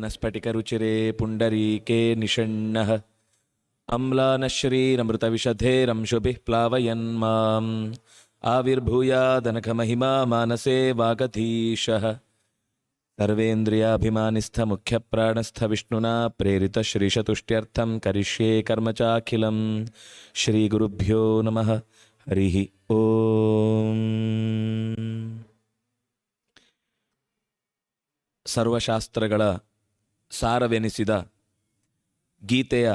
न स्फटिकरुचिरे पुण्डरीके निषण्णः अम्लानश्रीरमृतविशधेरंशुभिः प्लावयन् माम् आविर्भूयादनघमहिमा मानसे वागधीशः सर्वेन्द्रियाभिमानिस्थमुख्यप्राणस्थ विष्णुना प्रेरितश्रीशतुष्ट्यर्थं करिष्ये कर्म चाखिलं श्रीगुरुभ्यो नमः हरिः ಓಂ ಸರ್ವಶಾಸ್ತ್ರಗಳ ಸಾರವೆನಿಸಿದ ಗೀತೆಯ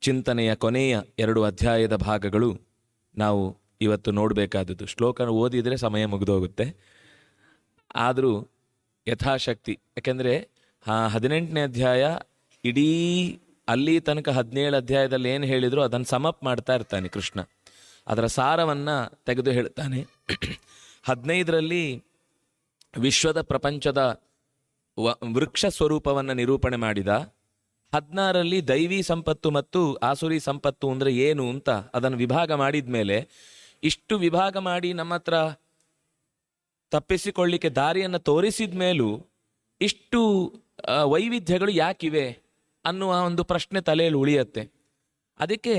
ಚಿಂತನೆಯ ಕೊನೆಯ ಎರಡು ಅಧ್ಯಾಯದ ಭಾಗಗಳು ನಾವು ಇವತ್ತು ನೋಡಬೇಕಾದದ್ದು. ಶ್ಲೋಕ ಓದಿದರೆ ಸಮಯ ಮುಗಿದೋಗುತ್ತೆ. ಆದರೂ ಯಥಾಶಕ್ತಿ, ಯಾಕೆಂದರೆ ಹದಿನೆಂಟನೇ ಅಧ್ಯಾಯ ಇಡೀ ಅಲ್ಲಿ ತನಕ ಹದಿನೇಳು ಅಧ್ಯಾಯದಲ್ಲಿ ಏನು ಹೇಳಿದ್ರು ಅದನ್ನು ಸಮಪ್ ಮಾಡ್ತಾ ಇರ್ತಾನೆ ಕೃಷ್ಣ. ಅದರ ಸಾರವನ್ನು ತೆಗೆದು ಹೇಳ್ತಾನೆ. ಹದಿನೈದರಲ್ಲಿ ವಿಶ್ವದ ಪ್ರಪಂಚದ ವೃಕ್ಷ ಸ್ವರೂಪವನ್ನು ನಿರೂಪಣೆ ಮಾಡಿದ. ಹದಿನಾರಲ್ಲಿ ದೈವಿ ಸಂಪತ್ತು ಮತ್ತು ಆಸುರಿ ಸಂಪತ್ತು ಅಂದರೆ ಏನು ಅಂತ ಅದನ್ನು ವಿಭಾಗ ಮಾಡಿದ ಮೇಲೆ ಇಷ್ಟು ವಿಭಾಗ ಮಾಡಿ ನಮ್ಮ ಹತ್ರ ತಪ್ಪಿಸಿಕೊಳ್ಳಿಕ್ಕೆ ದಾರಿಯನ್ನು ತೋರಿಸಿದ ಮೇಲೂ ಇಷ್ಟು ವೈವಿಧ್ಯಗಳು ಯಾಕಿವೆ ಅನ್ನುವ ಒಂದು ಪ್ರಶ್ನೆ ತಲೆಯಲ್ಲಿ ಉಳಿಯತ್ತೆ. ಅದಕ್ಕೆ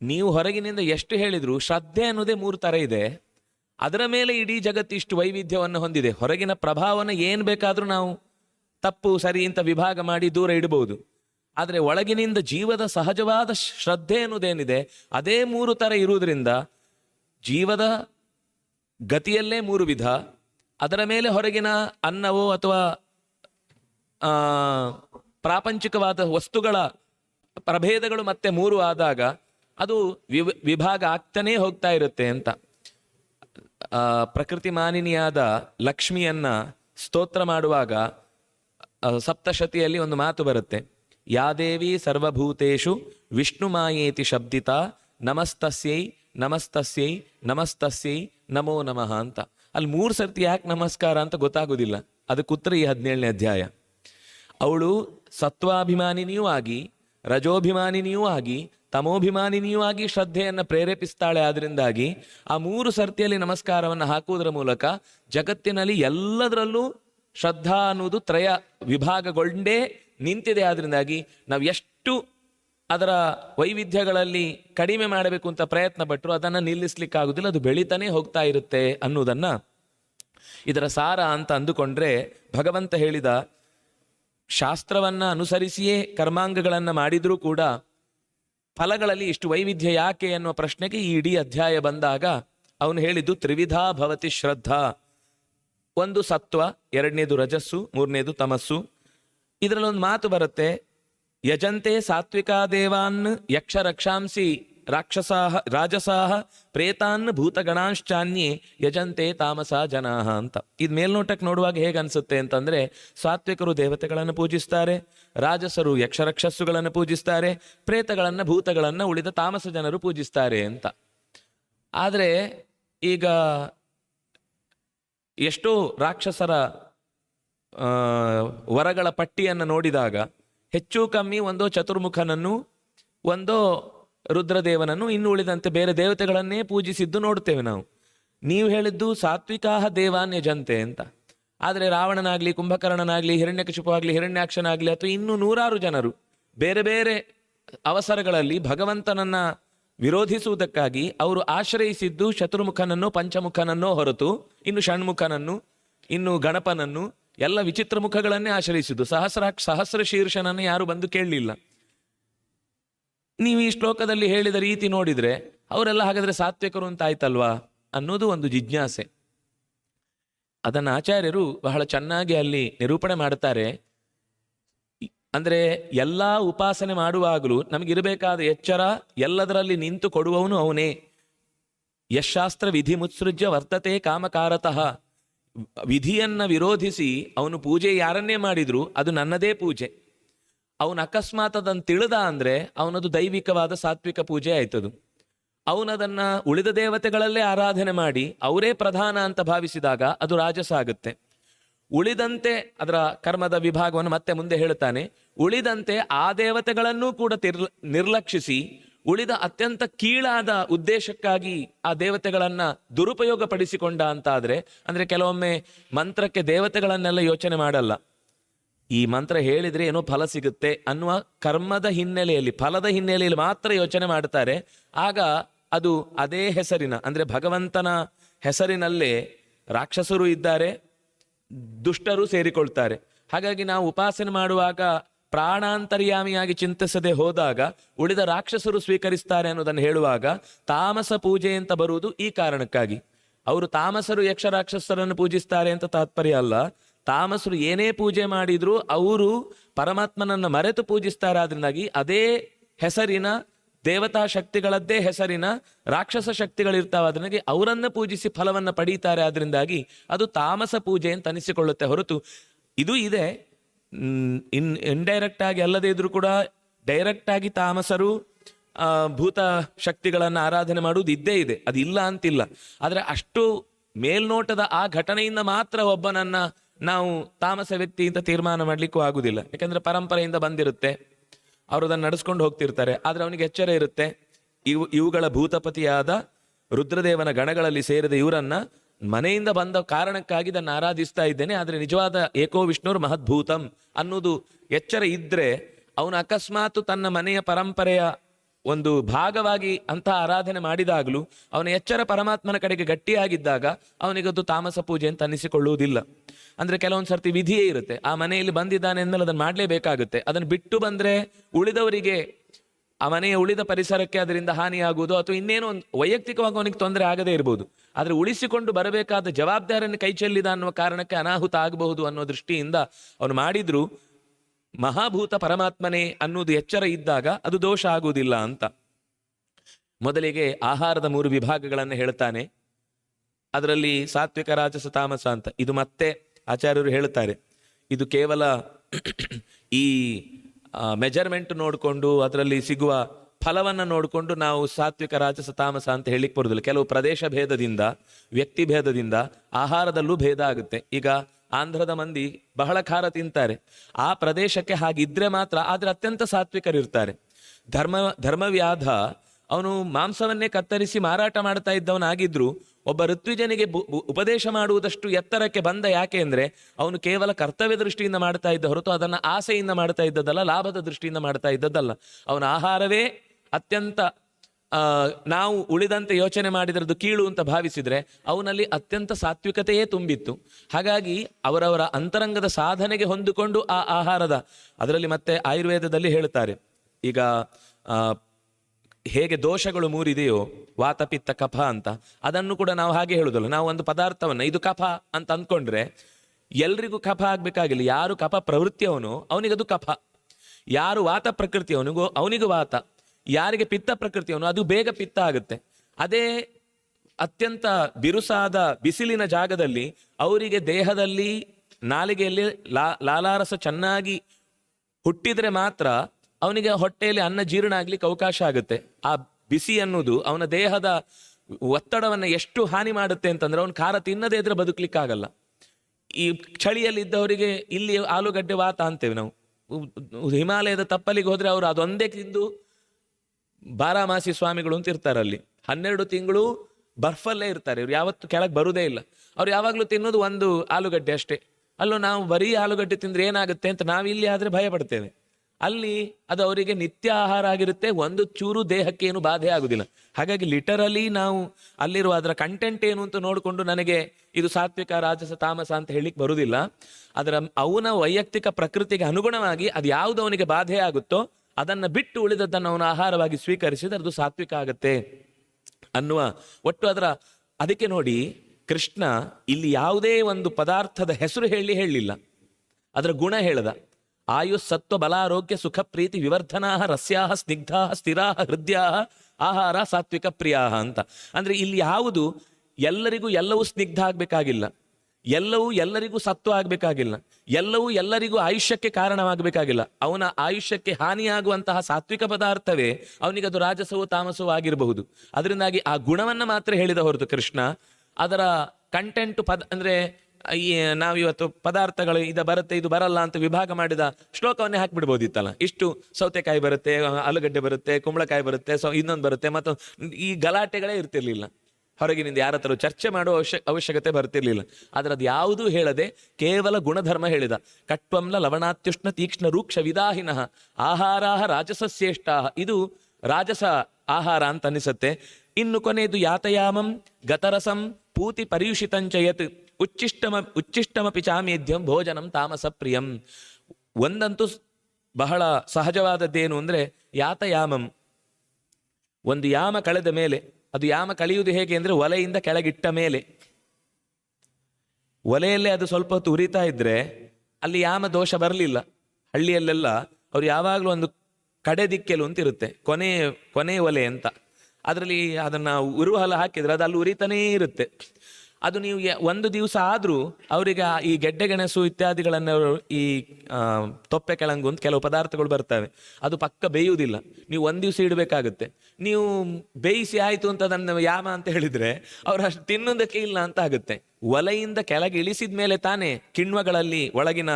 ನೀವು ಹೊರಗಿನಿಂದ ಎಷ್ಟು ಹೇಳಿದ್ರು ಶ್ರದ್ಧೆ ಅನ್ನೋದೇ ಮೂರು ಥರ ಇದೆ. ಅದರ ಮೇಲೆ ಇಡೀ ಜಗತ್ತು ಇಷ್ಟು ವೈವಿಧ್ಯವನ್ನು ಹೊಂದಿದೆ. ಹೊರಗಿನ ಪ್ರಭಾವನ ಏನು ಬೇಕಾದರೂ ನಾವು ತಪ್ಪು ಸರಿ ಅಂತ ವಿಭಾಗ ಮಾಡಿ ದೂರ ಇಡಬಹುದು. ಆದರೆ ಒಳಗಿನಿಂದ ಜೀವದ ಸಹಜವಾದ ಶ್ರದ್ಧೆ ಅನ್ನೋದೇನಿದೆ, ಅದೇ ಮೂರು ಥರ ಇರುವುದರಿಂದ ಜೀವದ ಗತಿಯಲ್ಲೇ ಮೂರು ವಿಧ. ಅದರ ಮೇಲೆ ಹೊರಗಿನ ಅನ್ನವೋ ಅಥವಾ ಪ್ರಾಪಂಚಿಕವಾದ ವಸ್ತುಗಳ ಪ್ರಭೇದಗಳು ಮತ್ತೆ ಮೂರು ಆದಾಗ ಅದು ವಿಭಾಗ ಆಗ್ತಾನೇ ಹೋಗ್ತಾ ಇರುತ್ತೆ ಅಂತ. ಪ್ರಕೃತಿ ಮಾನಿನಿಯಾದ ಲಕ್ಷ್ಮಿಯನ್ನ ಸ್ತೋತ್ರ ಮಾಡುವಾಗ ಸಪ್ತಶತಿಯಲ್ಲಿ ಒಂದು ಮಾತು ಬರುತ್ತೆ. ಯಾದೇವಿ ಸರ್ವಭೂತೇಶು ವಿಷ್ಣು ಮಾಯೇತಿ ಶಬ್ದಿತ ನಮಸ್ತಸ್ಯೈ ನಮಸ್ತಸ್ಯೈ ನಮಸ್ತಸ್ಯೈ, ನಮೋ ನಮಃ ಅಂತ. ಅಲ್ಲಿ ಮೂರು ಸರ್ತಿ ಯಾಕೆ ನಮಸ್ಕಾರ ಅಂತ ಗೊತ್ತಾಗೋದಿಲ್ಲ. ಅದಕ್ಕೆ ಉತ್ತರ ಈ ಹದಿನೇಳನೇ ಅಧ್ಯಾಯ. ಅವಳು ಸತ್ವಾಭಿಮಾನಿನಿಯೂ ಆಗಿ, ರಜೋಭಿಮಾನಿನಿಯೂ ಆಗಿ, ತಮೋಭಿಮಾನಿನಿಯೂ ಆಗಿ ಶ್ರದ್ಧೆಯನ್ನು ಪ್ರೇರೇಪಿಸ್ತಾಳೆ ಆದ್ರಿಂದಾಗಿ ಆ ಮೂರು ಸರ್ತಿಯಲ್ಲಿ ನಮಸ್ಕಾರವನ್ನು ಹಾಕುವುದರ ಮೂಲಕ ಜಗತ್ತಿನಲ್ಲಿ ಎಲ್ಲದರಲ್ಲೂ ಶ್ರದ್ಧಾ ಅನ್ನುವುದು ತ್ರಯ ವಿಭಾಗಗೊಂಡೇ ನಿಂತಿದೆ. ಆದ್ರಿಂದಾಗಿ ನಾವು ಎಷ್ಟು ಅದರ ವೈವಿಧ್ಯಗಳಲ್ಲಿ ಕಡಿಮೆ ಮಾಡಬೇಕು ಅಂತ ಪ್ರಯತ್ನ ಪಟ್ಟರು ಅದನ್ನು ನಿಲ್ಲಿಸ್ಲಿಕ್ಕಾಗುದಿಲ್ಲ. ಅದು ಬೆಳೀತಾನೆ ಹೋಗ್ತಾ ಇರುತ್ತೆ ಅನ್ನುವುದನ್ನು ಇದರ ಸಾರ ಅಂತ ಅಂದುಕೊಂಡ್ರೆ ಭಗವಂತ ಹೇಳಿದ ಶಾಸ್ತ್ರವನ್ನ ಅನುಸರಿಸಿಯೇ ಕರ್ಮಾಂಗಗಳನ್ನು ಮಾಡಿದರೂ ಕೂಡ ಫಲಗಳಲ್ಲಿ ಇಷ್ಟು ವೈವಿಧ್ಯ ಯಾಕೆ ಅನ್ನುವ ಪ್ರಶ್ನೆಗೆ ಈ ಇಡೀ ಅಧ್ಯಾಯ ಬಂದಾಗ ಅವನು ಹೇಳಿದ್ದು ತ್ರಿವಿಧಾ ಭವತಿ ಶ್ರದ್ಧಾ. ಒಂದು ಸತ್ವ, ಎರಡನೇದು ರಜಸ್ಸು, ಮೂರನೇದು ತಮಸ್ಸು. ಇದರಲ್ಲಿ ಒಂದು ಮಾತು ಬರುತ್ತೆ, ಯಜಂತೆ ಸಾತ್ವಿಕಾ ದೇವಾನ್ ಯಕ್ಷ ರಕ್ಷಾಂಸಿ ರಾಕ್ಷಸಾಹ, ರಾಜಸಾಹ ಪ್ರೇತಾನ್ ಭೂತಗಣಾಂಶ್ಚಾನ್ಯೇ ಯಜಂತೆ ತಾಮಸ ಜನಾಹ ಅಂತ. ಇದು ಮೇಲ್ನೋಟಕ್ಕೆ ನೋಡುವಾಗ ಹೇಗೆ ಅನಿಸುತ್ತೆ ಅಂತಂದ್ರೆ, ಸಾತ್ವಿಕರು ದೇವತೆಗಳನ್ನು ಪೂಜಿಸ್ತಾರೆ, ರಾಜಸರು ಯಕ್ಷರಕ್ಷಸ್ಸುಗಳನ್ನು ಪೂಜಿಸ್ತಾರೆ, ಪ್ರೇತಗಳನ್ನು, ಭೂತಗಳನ್ನು ಉಳಿದ ತಾಮಸ ಜನರು ಪೂಜಿಸ್ತಾರೆ ಅಂತ. ಆದರೆ ಈಗ ಎಷ್ಟೋ ರಾಕ್ಷಸರ ವರಗಳ ಪಟ್ಟಿಯನ್ನು ನೋಡಿದಾಗ ಹೆಚ್ಚು ಕಮ್ಮಿ ಒಂದೋ ಚತುರ್ಮುಖನನ್ನು, ಒಂದೋ ರುದ್ರದೇವನನ್ನು, ಇನ್ನು ಉಳಿದಂತೆ ಬೇರೆ ದೇವತೆಗಳನ್ನೇ ಪೂಜಿಸಿದ್ದು ನೋಡ್ತೇವೆ ನಾವು. ನೀವು ಹೇಳಿದ್ದು ಸಾತ್ವಿಕಾಹ ದೇವಾನ್ಯ ಜನತೆ ಅಂತ. ಆದರೆ ರಾವಣನಾಗ್ಲಿ, ಕುಂಭಕರ್ಣನಾಗ್ಲಿ ಹಿರಣ್ಯಕಶಿಪು ಹಿರಣ್ಯಾಕ್ಷನಾಗಲಿ ಹಿರಣ್ಯಾಕ್ಷನಾಗ್ಲಿ ಅಥವಾ ಇನ್ನೂ ನೂರಾರು ಜನರು ಬೇರೆ ಬೇರೆ ಅವಸರಗಳಲ್ಲಿ ಭಗವಂತನನ್ನ ವಿರೋಧಿಸುವುದಕ್ಕಾಗಿ ಅವರು ಆಶ್ರಯಿಸಿದ್ದು ಶತ್ರುಮುಖನನ್ನು, ಪಂಚಮುಖನನ್ನೋ ಹೊರತು ಇನ್ನು ಷಣ್ಮುಖನನ್ನು, ಇನ್ನು ಗಣಪನನ್ನು, ಎಲ್ಲ ವಿಚಿತ್ರ ಮುಖಗಳನ್ನೇ ಆಶ್ರಯಿಸಿದ್ದು. ಸಹಸ್ರ ಸಹಸ್ರ ಶೀರ್ಷನನ್ನು ಯಾರು ಬಂದು ಕೇಳಲಿಲ್ಲ. ನೀವು ಈ ಶ್ಲೋಕದಲ್ಲಿ ಹೇಳಿದ ರೀತಿ ನೋಡಿದ್ರೆ ಅವರೆಲ್ಲ ಹಾಗಾದ್ರೆ ಸಾತ್ವಿಕರು ಅಂತ ಆಯ್ತಲ್ವಾ ಅನ್ನೋದು ಒಂದು ಜಿಜ್ಞಾಸೆ. ಅದನ್ನು ಆಚಾರ್ಯರು ಬಹಳ ಚೆನ್ನಾಗಿ ಅಲ್ಲಿ ನಿರೂಪಣೆ ಮಾಡ್ತಾರೆ. ಇ- ಅಂದ್ರೆ ಎಲ್ಲ ಉಪಾಸನೆ ಮಾಡುವಾಗಲೂ ನಮಗಿರಬೇಕಾದ ಎಚ್ಚರ ಎಲ್ಲದರಲ್ಲಿ ನಿಂತು ಕೊಡುವವನು ಅವನೇ. ಯಶಾಸ್ತ್ರ ವಿಧಿ ಮುತ್ಸೃಜ್ಯ ವರ್ತತೆ ಕಾಮಕಾರತಃ. ವಿಧಿಯನ್ನ ವಿರೋಧಿಸಿ ಅವನು ಪೂಜೆ ಯಾರನ್ನೇ ಮಾಡಿದ್ರು ಅದು ನನ್ನದೇ ಪೂಜೆ. ಅವನು ಅಕಸ್ಮಾತ್ ಅದನ್ನು ತಿಳಿದ ಅಂದ್ರೆ ಅವನದು ದೈವಿಕವಾದ ಸಾತ್ವಿಕ ಪೂಜೆ ಆಯ್ತದು. ಅವನದನ್ನ ಉಳಿದ ದೇವತೆಗಳಲ್ಲೇ ಆರಾಧನೆ ಮಾಡಿ ಅವರೇ ಪ್ರಧಾನ ಅಂತ ಭಾವಿಸಿದಾಗ ಅದು ರಾಜಸ ಆಗುತ್ತೆ. ಉಳಿದಂತೆ ಅದರ ಕರ್ಮದ ವಿಭಾಗವನ್ನು ಮತ್ತೆ ಮುಂದೆ ಹೇಳ್ತಾನೆ. ಉಳಿದಂತೆ ಆ ದೇವತೆಗಳನ್ನೂ ಕೂಡ ತಿರ್ ನಿರ್ಲಕ್ಷಿಸಿ ಉಳಿದ ಅತ್ಯಂತ ಕೀಳಾದ ಉದ್ದೇಶಕ್ಕಾಗಿ ಆ ದೇವತೆಗಳನ್ನ ದುರುಪಯೋಗ ಪಡಿಸಿಕೊಂಡ ಅಂತ ಅಂದ್ರೆ ಕೆಲವೊಮ್ಮೆ ಮಂತ್ರಕ್ಕೆ ದೇವತೆಗಳನ್ನೆಲ್ಲ ಯೋಚನೆ ಮಾಡಲ್ಲ. ಈ ಮಂತ್ರ ಹೇಳಿದ್ರೆ ಏನೋ ಫಲ ಸಿಗುತ್ತೆ ಅನ್ನುವ ಕರ್ಮದ ಹಿನ್ನೆಲೆಯಲ್ಲಿ, ಫಲದ ಹಿನ್ನೆಲೆಯಲ್ಲಿ ಮಾತ್ರ ಯೋಚನೆ ಮಾಡ್ತಾರೆ. ಆಗ ಅದು ಅದೇ ಹೆಸರಿನ, ಅಂದ್ರೆ ಭಗವಂತನ ಹೆಸರಿನಲ್ಲೇ ರಾಕ್ಷಸರು ಇದ್ದಾರೆ, ದುಷ್ಟರು ಸೇರಿಕೊಳ್ತಾರೆ. ಹಾಗಾಗಿ ನಾವು ಉಪಾಸನೆ ಮಾಡುವಾಗ ಪ್ರಾಣಾಂತರ್ಯಾಮಿಯಾಗಿ ಚಿಂತಿಸದೆ ಹೋದಾಗ ಉಳಿದ ರಾಕ್ಷಸರು ಸ್ವೀಕರಿಸ್ತಾರೆ ಅನ್ನೋದನ್ನು ಹೇಳುವಾಗ ತಾಮಸ ಪೂಜೆ ಅಂತ ಬರುವುದು ಈ ಕಾರಣಕ್ಕಾಗಿ. ಅವರು ತಾಮಸರು ಯಕ್ಷ ರಾಕ್ಷಸರನ್ನು ಪೂಜಿಸ್ತಾರೆ ಅಂತ ತಾತ್ಪರ್ಯ ಅಲ್ಲ. ತಾಮಸರು ಏನೇ ಪೂಜೆ ಮಾಡಿದ್ರು ಅವರು ಪರಮಾತ್ಮನನ್ನ ಮರೆತು ಪೂಜಿಸ್ತಾರೆ. ಆದ್ರಿಂದಾಗಿ ಅದೇ ಹೆಸರಿನ ದೇವತಾ ಶಕ್ತಿಗಳದ್ದೇ ಹೆಸರಿನ ರಾಕ್ಷಸ ಶಕ್ತಿಗಳಿರ್ತಾವೆ. ಅದನ್ನಾಗಿ ಅವರನ್ನು ಪೂಜಿಸಿ ಫಲವನ್ನು ಪಡೀತಾರೆ. ಆದ್ರಿಂದಾಗಿ ಅದು ತಾಮಸ ಪೂಜೆ ಅಂತ ಅನಿಸಿಕೊಳ್ಳುತ್ತೆ ಹೊರತು ಇದು ಇದೆ. ಇನ್ ಇಂಡೈರೆಕ್ಟ್ ಆಗಿ ಅಲ್ಲದೇ ಇದ್ರೂ ಕೂಡ ಡೈರೆಕ್ಟ್ ಆಗಿ ತಾಮಸರು ಭೂತ ಶಕ್ತಿಗಳನ್ನು ಆರಾಧನೆ ಮಾಡುವುದು ಇದ್ದೇ ಇದೆ. ಅದು ಇಲ್ಲ ಅಂತಿಲ್ಲ. ಆದರೆ ಅಷ್ಟು ಮೇಲ್ನೋಟದ ಆ ಘಟನೆಯಿಂದ ಮಾತ್ರ ಒಬ್ಬನನ್ನ ನಾವು ತಾಮಸ ವ್ಯಕ್ತಿ ಅಂತ ತೀರ್ಮಾನ ಮಾಡ್ಲಿಕ್ಕೂ ಆಗುದಿಲ್ಲ. ಯಾಕಂದ್ರೆ ಪರಂಪರೆಯಿಂದ ಬಂದಿರುತ್ತೆ. ಅವರು ಅದನ್ನು ನಡೆಸ್ಕೊಂಡು ಹೋಗ್ತಿರ್ತಾರೆ. ಆದ್ರೆ ಅವನಿಗೆ ಎಚ್ಚರ ಇರುತ್ತೆ. ಇವು, ಇವುಗಳ ಭೂತಪತಿಯಾದ ರುದ್ರದೇವನ ಗಣಗಳಲ್ಲಿ ಸೇರಿದ ಇವರನ್ನ ಮನೆಯಿಂದ ಬಂದ ಕಾರಣಕ್ಕಾಗಿ ಇದನ್ನು ಆರಾಧಿಸ್ತಾ ಇದ್ದೇನೆ, ಆದರೆ ನಿಜವಾದ ಏಕೋ ವಿಷ್ಣುರ್ ಮಹದ್ಭೂತಂ ಅನ್ನೋದು ಎಚ್ಚರ ಇದ್ದರೆ ಅವನು ಅಕಸ್ಮಾತ್ ತನ್ನ ಮನೆಯ ಪರಂಪರೆಯ ಒಂದು ಭಾಗವಾಗಿ ಅಂತ ಆರಾಧನೆ ಮಾಡಿದಾಗಲೂ ಅವನ ಎಚ್ಚರ ಪರಮಾತ್ಮನ ಕಡೆಗೆ ಗಟ್ಟಿಯಾಗಿದ್ದಾಗ ಅವನಿಗದು ತಾಮಸ ಪೂಜೆ ಅಂತ ಅನ್ನಿಸಿಕೊಳ್ಳುವುದಿಲ್ಲ. ಅಂದ್ರೆ ಕೆಲವೊಂದು ಸರ್ತಿ ವಿಧಿಯೇ ಇರುತ್ತೆ. ಆ ಮನೆಯಲ್ಲಿ ಬಂದಿದ್ದಾನೆ ಅಂದಮೇಲೆ ಅದನ್ನು ಮಾಡಲೇಬೇಕಾಗುತ್ತೆ. ಅದನ್ನು ಬಿಟ್ಟು ಬಂದ್ರೆ ಉಳಿದವರಿಗೆ ಆ ಮನೆಯ ಉಳಿದ ಪರಿಸರಕ್ಕೆ ಅದರಿಂದ ಹಾನಿಯಾಗುವುದು ಅಥವಾ ಇನ್ನೇನೋ ಒಂದು ವೈಯಕ್ತಿಕವಾಗಿ ಅವನಿಗೆ ತೊಂದರೆ ಆಗದೇ ಇರಬಹುದು ಆದರೆ ಉಳಿಸಿಕೊಂಡು ಬರಬೇಕಾದ ಜವಾಬ್ದಾರಿಯನ್ನು ಕೈ ಚೆಲ್ಲಿದ ಅನ್ನುವ ಕಾರಣಕ್ಕೆ ಅನಾಹುತ ಆಗಬಹುದು ಅನ್ನೋ ದೃಷ್ಟಿಯಿಂದ ಅವನು ಮಾಡಿದ್ರು. ಮಹಾಭೂತ ಪರಮಾತ್ಮನೇ ಅನ್ನುವುದು ಎಚ್ಚರ ಇದ್ದಾಗ ಅದು ದೋಷ ಆಗುವುದಿಲ್ಲ ಅಂತ. ಮೊದಲಿಗೆ ಆಹಾರದ ಮೂರು ವಿಭಾಗಗಳನ್ನು ಹೇಳ್ತಾನೆ. ಅದರಲ್ಲಿ ಸಾತ್ವಿಕ, ರಾಜಸ, ತಾಮಸ ಅಂತ. ಇದು ಮತ್ತೆ ಆಚಾರ್ಯರು ಹೇಳ್ತಾರೆ. ಇದು ಕೇವಲ ಈ ಮೆಜರ್ಮೆಂಟ್ ನೋಡಿಕೊಂಡು ಅದರಲ್ಲಿ ಸಿಗುವ ಫಲವನ್ನು ನೋಡಿಕೊಂಡು ನಾವು ಸಾತ್ವಿಕ, ರಾಜಸ, ತಾಮಸ ಅಂತ ಹೇಳಿಕ್ ಬರುದಿಲ್ಲ. ಕೆಲವು ಪ್ರದೇಶ ಭೇದದಿಂದ, ವ್ಯಕ್ತಿ ಭೇದದಿಂದ ಆಹಾರದಲ್ಲೂ ಭೇದ ಆಗುತ್ತೆ. ಈಗ ಆಂಧ್ರದ ಮಂದಿ ಬಹಳ ಖಾರ ತಿಂತಾರೆ. ಆ ಪ್ರದೇಶಕ್ಕೆ ಹಾಗಿದ್ರೆ ಮಾತ್ರ ಆದರೆ ಅತ್ಯಂತ ಸಾತ್ವಿಕರಿರ್ತಾರೆ. ಧರ್ಮ, ಧರ್ಮವ್ಯಾಧ, ಅವನು ಮಾಂಸವನ್ನೇ ಕತ್ತರಿಸಿ ಮಾರಾಟ ಮಾಡ್ತಾ ಇದ್ದವನಾಗಿದ್ರು ಒಬ್ಬ ಋತ್ವಿಜನಿಗೆ ಉಪದೇಶ ಮಾಡುವುದಷ್ಟು ಎತ್ತರಕ್ಕೆ ಬಂದ ಯಾಕೆ ಅಂದರೆ ಅವನು ಕೇವಲ ಕರ್ತವ್ಯ ದೃಷ್ಟಿಯಿಂದ ಮಾಡ್ತಾ ಇದ್ದ ಹೊರತು ಅದನ್ನು ಆಸೆಯಿಂದ ಮಾಡ್ತಾ ಇದ್ದದ್ದಲ್ಲ, ಲಾಭದ ದೃಷ್ಟಿಯಿಂದ ಮಾಡ್ತಾ ಇದ್ದದ್ದಲ್ಲ. ಅವನ ಆಹಾರವೇ ಅತ್ಯಂತ ನಾವು ಉಳಿದಂತೆ ಯೋಚನೆ ಮಾಡಿದ್ರದ್ದು ಕೀಳು ಅಂತ ಭಾವಿಸಿದರೆ ಅವನಲ್ಲಿ ಅತ್ಯಂತ ಸಾತ್ವಿಕತೆಯೇ ತುಂಬಿತ್ತು. ಹಾಗಾಗಿ ಅವರವರ ಅಂತರಂಗದ ಸಾಧನೆಗೆ ಹೊಂದಿಕೊಂಡು ಆ ಆಹಾರದ, ಅದರಲ್ಲಿ ಮತ್ತೆ ಆಯುರ್ವೇದದಲ್ಲಿ ಹೇಳ್ತಾರೆ. ಈಗ ಹೇಗೆ ದೋಷಗಳು ಮೂರಿದೆಯೋ ವಾತ ಪಿತ್ತ ಕಫ ಅಂತ, ಅದನ್ನು ಕೂಡ ನಾವು ಹಾಗೆ ಹೇಳುದಲ್ಲ ನಾವು ಒಂದು ಪದಾರ್ಥವನ್ನ, ಇದು ಕಫ ಅಂತ ಅಂದ್ಕೊಂಡ್ರೆ ಎಲ್ರಿಗೂ ಕಫ ಆಗ್ಬೇಕಾಗಿಲ್ಲ. ಯಾರು ಕಫ ಪ್ರವೃತ್ತಿಯವನು ಅವನಿಗದು ಕಫ. ಯಾರು ವಾತ ಪ್ರಕೃತಿಯವನಿಗೂ ಅವನಿಗೂ ವಾತ. ಯಾರಿಗೆ ಪಿತ್ತ ಪ್ರಕೃತಿಯವನು ಅದು ಬೇಗ ಪಿತ್ತ ಆಗುತ್ತೆ. ಅದೇ ಅತ್ಯಂತ ಬಿರುಸಾದ ಬಿಸಿಲಿನ ಜಾಗದಲ್ಲಿ ಅವರಿಗೆ ದೇಹದಲ್ಲಿ ನಾಲಿಗೆಯಲ್ಲಿ ಲಾ, ಲಾಲಾರಸ ಚೆನ್ನಾಗಿ ಹುಟ್ಟಿದ್ರೆ ಮಾತ್ರ ಅವನಿಗೆ ಹೊಟ್ಟೆಯಲ್ಲಿ ಅನ್ನ ಜೀರ್ಣ ಆಗ್ಲಿಕ್ಕೆ ಅವಕಾಶ ಆಗುತ್ತೆ. ಆ ಬಿಸಿ ಅನ್ನೋದು ಅವನ ದೇಹದ ಒತ್ತಡವನ್ನ ಎಷ್ಟು ಹಾನಿ ಮಾಡುತ್ತೆ ಅಂತಂದ್ರೆ ಅವನು ಖಾರ ತಿನ್ನದೇ ಇದ್ರೆ ಬದುಕಲಿಕ್ಕಾಗಲ್ಲ. ಈ ಚಳಿಯಲ್ಲಿ ಇದ್ದವರಿಗೆ ಇಲ್ಲಿ ಆಲೂಗಡ್ಡೆ ವಾತ ಅಂತೇವೆ ನಾವು. ಹಿಮಾಲಯದ ತಪ್ಪಲಿಗೆ ಹೋದ್ರೆ ಅವರು ಅದೊಂದೇ ತಿಂದು ಬಾರಾಮಾಸಿ ಸ್ವಾಮಿಗಳು ಅಂತ ಇರ್ತಾರೆ ಅಲ್ಲಿ. ಹನ್ನೆರಡು ತಿಂಗಳು ಬರ್ಫಲ್ಲೇ ಇರ್ತಾರೆ. ಇವ್ರು ಯಾವತ್ತು ಕೆಳಗೆ ಬರುವುದೇ ಇಲ್ಲ. ಅವ್ರು ಯಾವಾಗಲೂ ತಿನ್ನೋದು ಒಂದು ಆಲೂಗಡ್ಡೆ ಅಷ್ಟೇ. ಅಲ್ಲೂ ನಾವು ಬರೀ ಆಲೂಗಡ್ಡೆ ತಿಂದ್ರೆ ಏನಾಗುತ್ತೆ ಅಂತ ನಾವು ಇಲ್ಲಿ ಆದ್ರೆ ಭಯ ಪಡ್ತೇವೆ ಅಲ್ಲಿ ಅದು ಅವರಿಗೆ ನಿತ್ಯ ಆಹಾರ ಆಗಿರುತ್ತೆ ಒಂದು ಚೂರು ದೇಹಕ್ಕೆ ಏನು ಬಾಧೆ ಆಗುದಿಲ್ಲ. ಹಾಗಾಗಿ ಲಿಟರಲಿ ನಾವು ಅಲ್ಲಿರುವ ಅದರ ಕಂಟೆಂಟ್ ಏನು ಅಂತ ನೋಡಿಕೊಂಡು ನನಗೆ ಇದು ಸಾತ್ವಿಕ, ರಾಜಸ, ತಾಮಸ ಅಂತ ಹೇಳಿಕ್ ಬರುವುದಿಲ್ಲ ಅದರ ಅವನ ವೈಯಕ್ತಿಕ ಪ್ರಕೃತಿಗೆ ಅನುಗುಣವಾಗಿ ಅದು ಯಾವುದು ಅವನಿಗೆ ಬಾಧೆ ಆಗುತ್ತೋ ಅದನ್ನು ಬಿಟ್ಟು ಉಳಿದದ್ದನ್ನು ಅವನು ಆಹಾರವಾಗಿ ಸ್ವೀಕರಿಸಿದ್ರೆ ಅದು ಸಾತ್ವಿಕ ಆಗತ್ತೆ ಅನ್ನುವ ಒಟ್ಟು ಅದರ ಅದಕ್ಕೆ ನೋಡಿ ಕೃಷ್ಣ ಇಲ್ಲಿ ಯಾವುದೇ ಒಂದು ಪದಾರ್ಥದ ಹೆಸರು ಹೇಳಿ ಹೇಳಲಿಲ್ಲ. ಅದರ ಗುಣ ಹೇಳದ. ಆಯು ಸತ್ವ ಬಲಾರೋಗ್ಯ ಸುಖ ಪ್ರೀತಿ ವಿವರ್ಧನಾ ರಸ್ಯಾ ಸ್ನಿಗ್ಧಾ ಸ್ಥಿರಾ ಹೃದಯ ಆಹಾರ, ಸಾತ್ವಿಕ ಪ್ರಿಯಾ ಅಂತ. ಅಂದ್ರೆ ಇಲ್ಲಿ ಯಾವುದು? ಎಲ್ಲರಿಗೂ ಎಲ್ಲವೂ ಸ್ನಿಗ್ಧ ಆಗ್ಬೇಕಾಗಿಲ್ಲ. ಎಲ್ಲವೂ ಎಲ್ಲರಿಗೂ ಸತ್ವ ಆಗ್ಬೇಕಾಗಿಲ್ಲ. ಎಲ್ಲವೂ ಎಲ್ಲರಿಗೂ ಆಯುಷ್ಯಕ್ಕೆ ಕಾರಣವಾಗಬೇಕಾಗಿಲ್ಲ. ಅವನ ಆಯುಷ್ಯಕ್ಕೆ ಹಾನಿಯಾಗುವಂತಹ ಸಾತ್ವಿಕ ಪದಾರ್ಥವೇ ಅವನಿಗೆ ಅದು ರಾಜಸವೋ ತಾಮಸವೋ ಆಗಿರಬಹುದು. ಅದರಿಂದಾಗಿ ಆ ಗುಣವನ್ನ ಮಾತ್ರ ಹೇಳಿದ ಹೊರತು ಕೃಷ್ಣ. ಅದರ ಕಂಟೆಂಟ್ ಪದ ಅಂದ್ರೆ ಈ ನಾವಿವತ್ತು ಪದಾರ್ಥಗಳು ಇದು ಬರುತ್ತೆ, ಇದು ಬರಲ್ಲ ಅಂತ ವಿಭಾಗ ಮಾಡಿದ ಶ್ಲೋಕವನ್ನೇ ಹಾಕಿಬಿಡ್ಬೋದಿತ್ತಲ್ಲ. ಇಷ್ಟು ಸೌತೆಕಾಯಿ ಬರುತ್ತೆ, ಆಲೂಗಡ್ಡೆ ಬರುತ್ತೆ, ಕುಂಬಳಕಾಯಿ ಬರುತ್ತೆ, ಸೊ, ಇನ್ನೊಂದು ಬರುತ್ತೆ, ಮತ್ತು ಈ ಗಲಾಟೆಗಳೇ ಇರ್ತಿರ್ಲಿಲ್ಲ. ಹೊರಗಿನಿಂದ ಯಾರ ಹತ್ರ ಚರ್ಚೆ ಮಾಡುವ ಅವಶ್ಯ, ಅವಶ್ಯಕತೆ ಬರ್ತಿರ್ಲಿಲ್ಲ. ಆದರೆ ಅದು ಯಾವುದೂ ಹೇಳದೆ ಕೇವಲ ಗುಣಧರ್ಮ ಹೇಳಿದ. ಕಟ್ವಂಲ ಲವಣಾತ್ಯುಷ್ಣ ತೀಕ್ಷ್ಣ ರೂಕ್ಷ ವಿದಾಹಿನಃ, ಆಹಾರಾಹ ರಾಜಸಸ್ಯೇಷ್ಟ ಇದು ರಾಜಸ ಆಹಾರ ಅಂತ ಅನಿಸುತ್ತೆ. ಇನ್ನು ಕೊನೆಯದು ಯಾತಯಾಮಂ ಗತರಸಂ ಪೂತಿ ಪರಿಯುಷಿತಂಚಯತ್ ಉಚ್ಚಿಷ್ಟಮ, ಉಚ್ಚಿಷ್ಟಮಪಿ ಚಾಮೇದ್ಯಂ ಭೋಜನಂ ತಾಮಸ ಪ್ರಿಯಂ ಒಂದಂತೂ ಬಹಳ ಸಹಜವಾದದ್ದೇನು ಅಂದರೆ ಯಾತಯಾಮಂ. ಒಂದು ಯಾಮ ಕಳೆದ ಮೇಲೆ, ಅದು ಯಾಮ ಕಳೆಯುವುದು ಹೇಗೆ ಅಂದರೆ ಒಲೆಯಿಂದ ಕೆಳಗಿಟ್ಟ ಮೇಲೆ. ಒಲೆಯಲ್ಲೇ ಅದು ಸ್ವಲ್ಪ ಹೊತ್ತು ಉರಿತಾ ಇದ್ರೆ ಅಲ್ಲಿ ಯಾಮ ದೋಷ ಬರಲಿಲ್ಲ. ಹಳ್ಳಿಯಲ್ಲೆಲ್ಲ ಅವ್ರು ಯಾವಾಗಲೂ ಒಂದು ಕಡೆ ದಿಕ್ಕೆಲು ಅಂತ ಇರುತ್ತೆ ಕೊನೆ ಕೊನೆ ಒಲೆ ಅಂತ. ಅದರಲ್ಲಿ ಅದನ್ನ ಉರುವಲ ಹಾಕಿದ್ರೆ ಅದು ಅಲ್ಲಿ ಉರಿತಾನೇ ಇರುತ್ತೆ. ಅದು ನೀವು ಒಂದು ದಿವಸ ಆದರೂ ಅವರಿಗೆ ಈ ಗೆಡ್ಡೆ, ಗೆಣಸು ಇತ್ಯಾದಿಗಳನ್ನು ಈ ತೊಪ್ಪೆ, ಕೆಳಂಗು ಅಂತ ಕೆಲವು ಪದಾರ್ಥಗಳು ಬರ್ತವೆ. ಅದು ಪಕ್ಕ ಬೇಯುವುದಿಲ್ಲ. ನೀವು ಒಂದು ದಿವಸ ಇಡಬೇಕಾಗುತ್ತೆ. ನೀವು ಬೇಯಿಸಿ ಆಯಿತು ಅಂತ ಅದನ್ನು ಯಾಮ ಅಂತ ಹೇಳಿದರೆ ಅವರು ಅಷ್ಟು ತಿನ್ನೋದಕ್ಕೆ ಇಲ್ಲ ಅಂತ ಆಗುತ್ತೆ. ಒಲೆಯಿಂದ ಕೆಳಗೆ ಇಳಿಸಿದ ಮೇಲೆ ತಾನೇ ಕಿಣ್ವಗಳಲ್ಲಿ ಒಳಗಿನ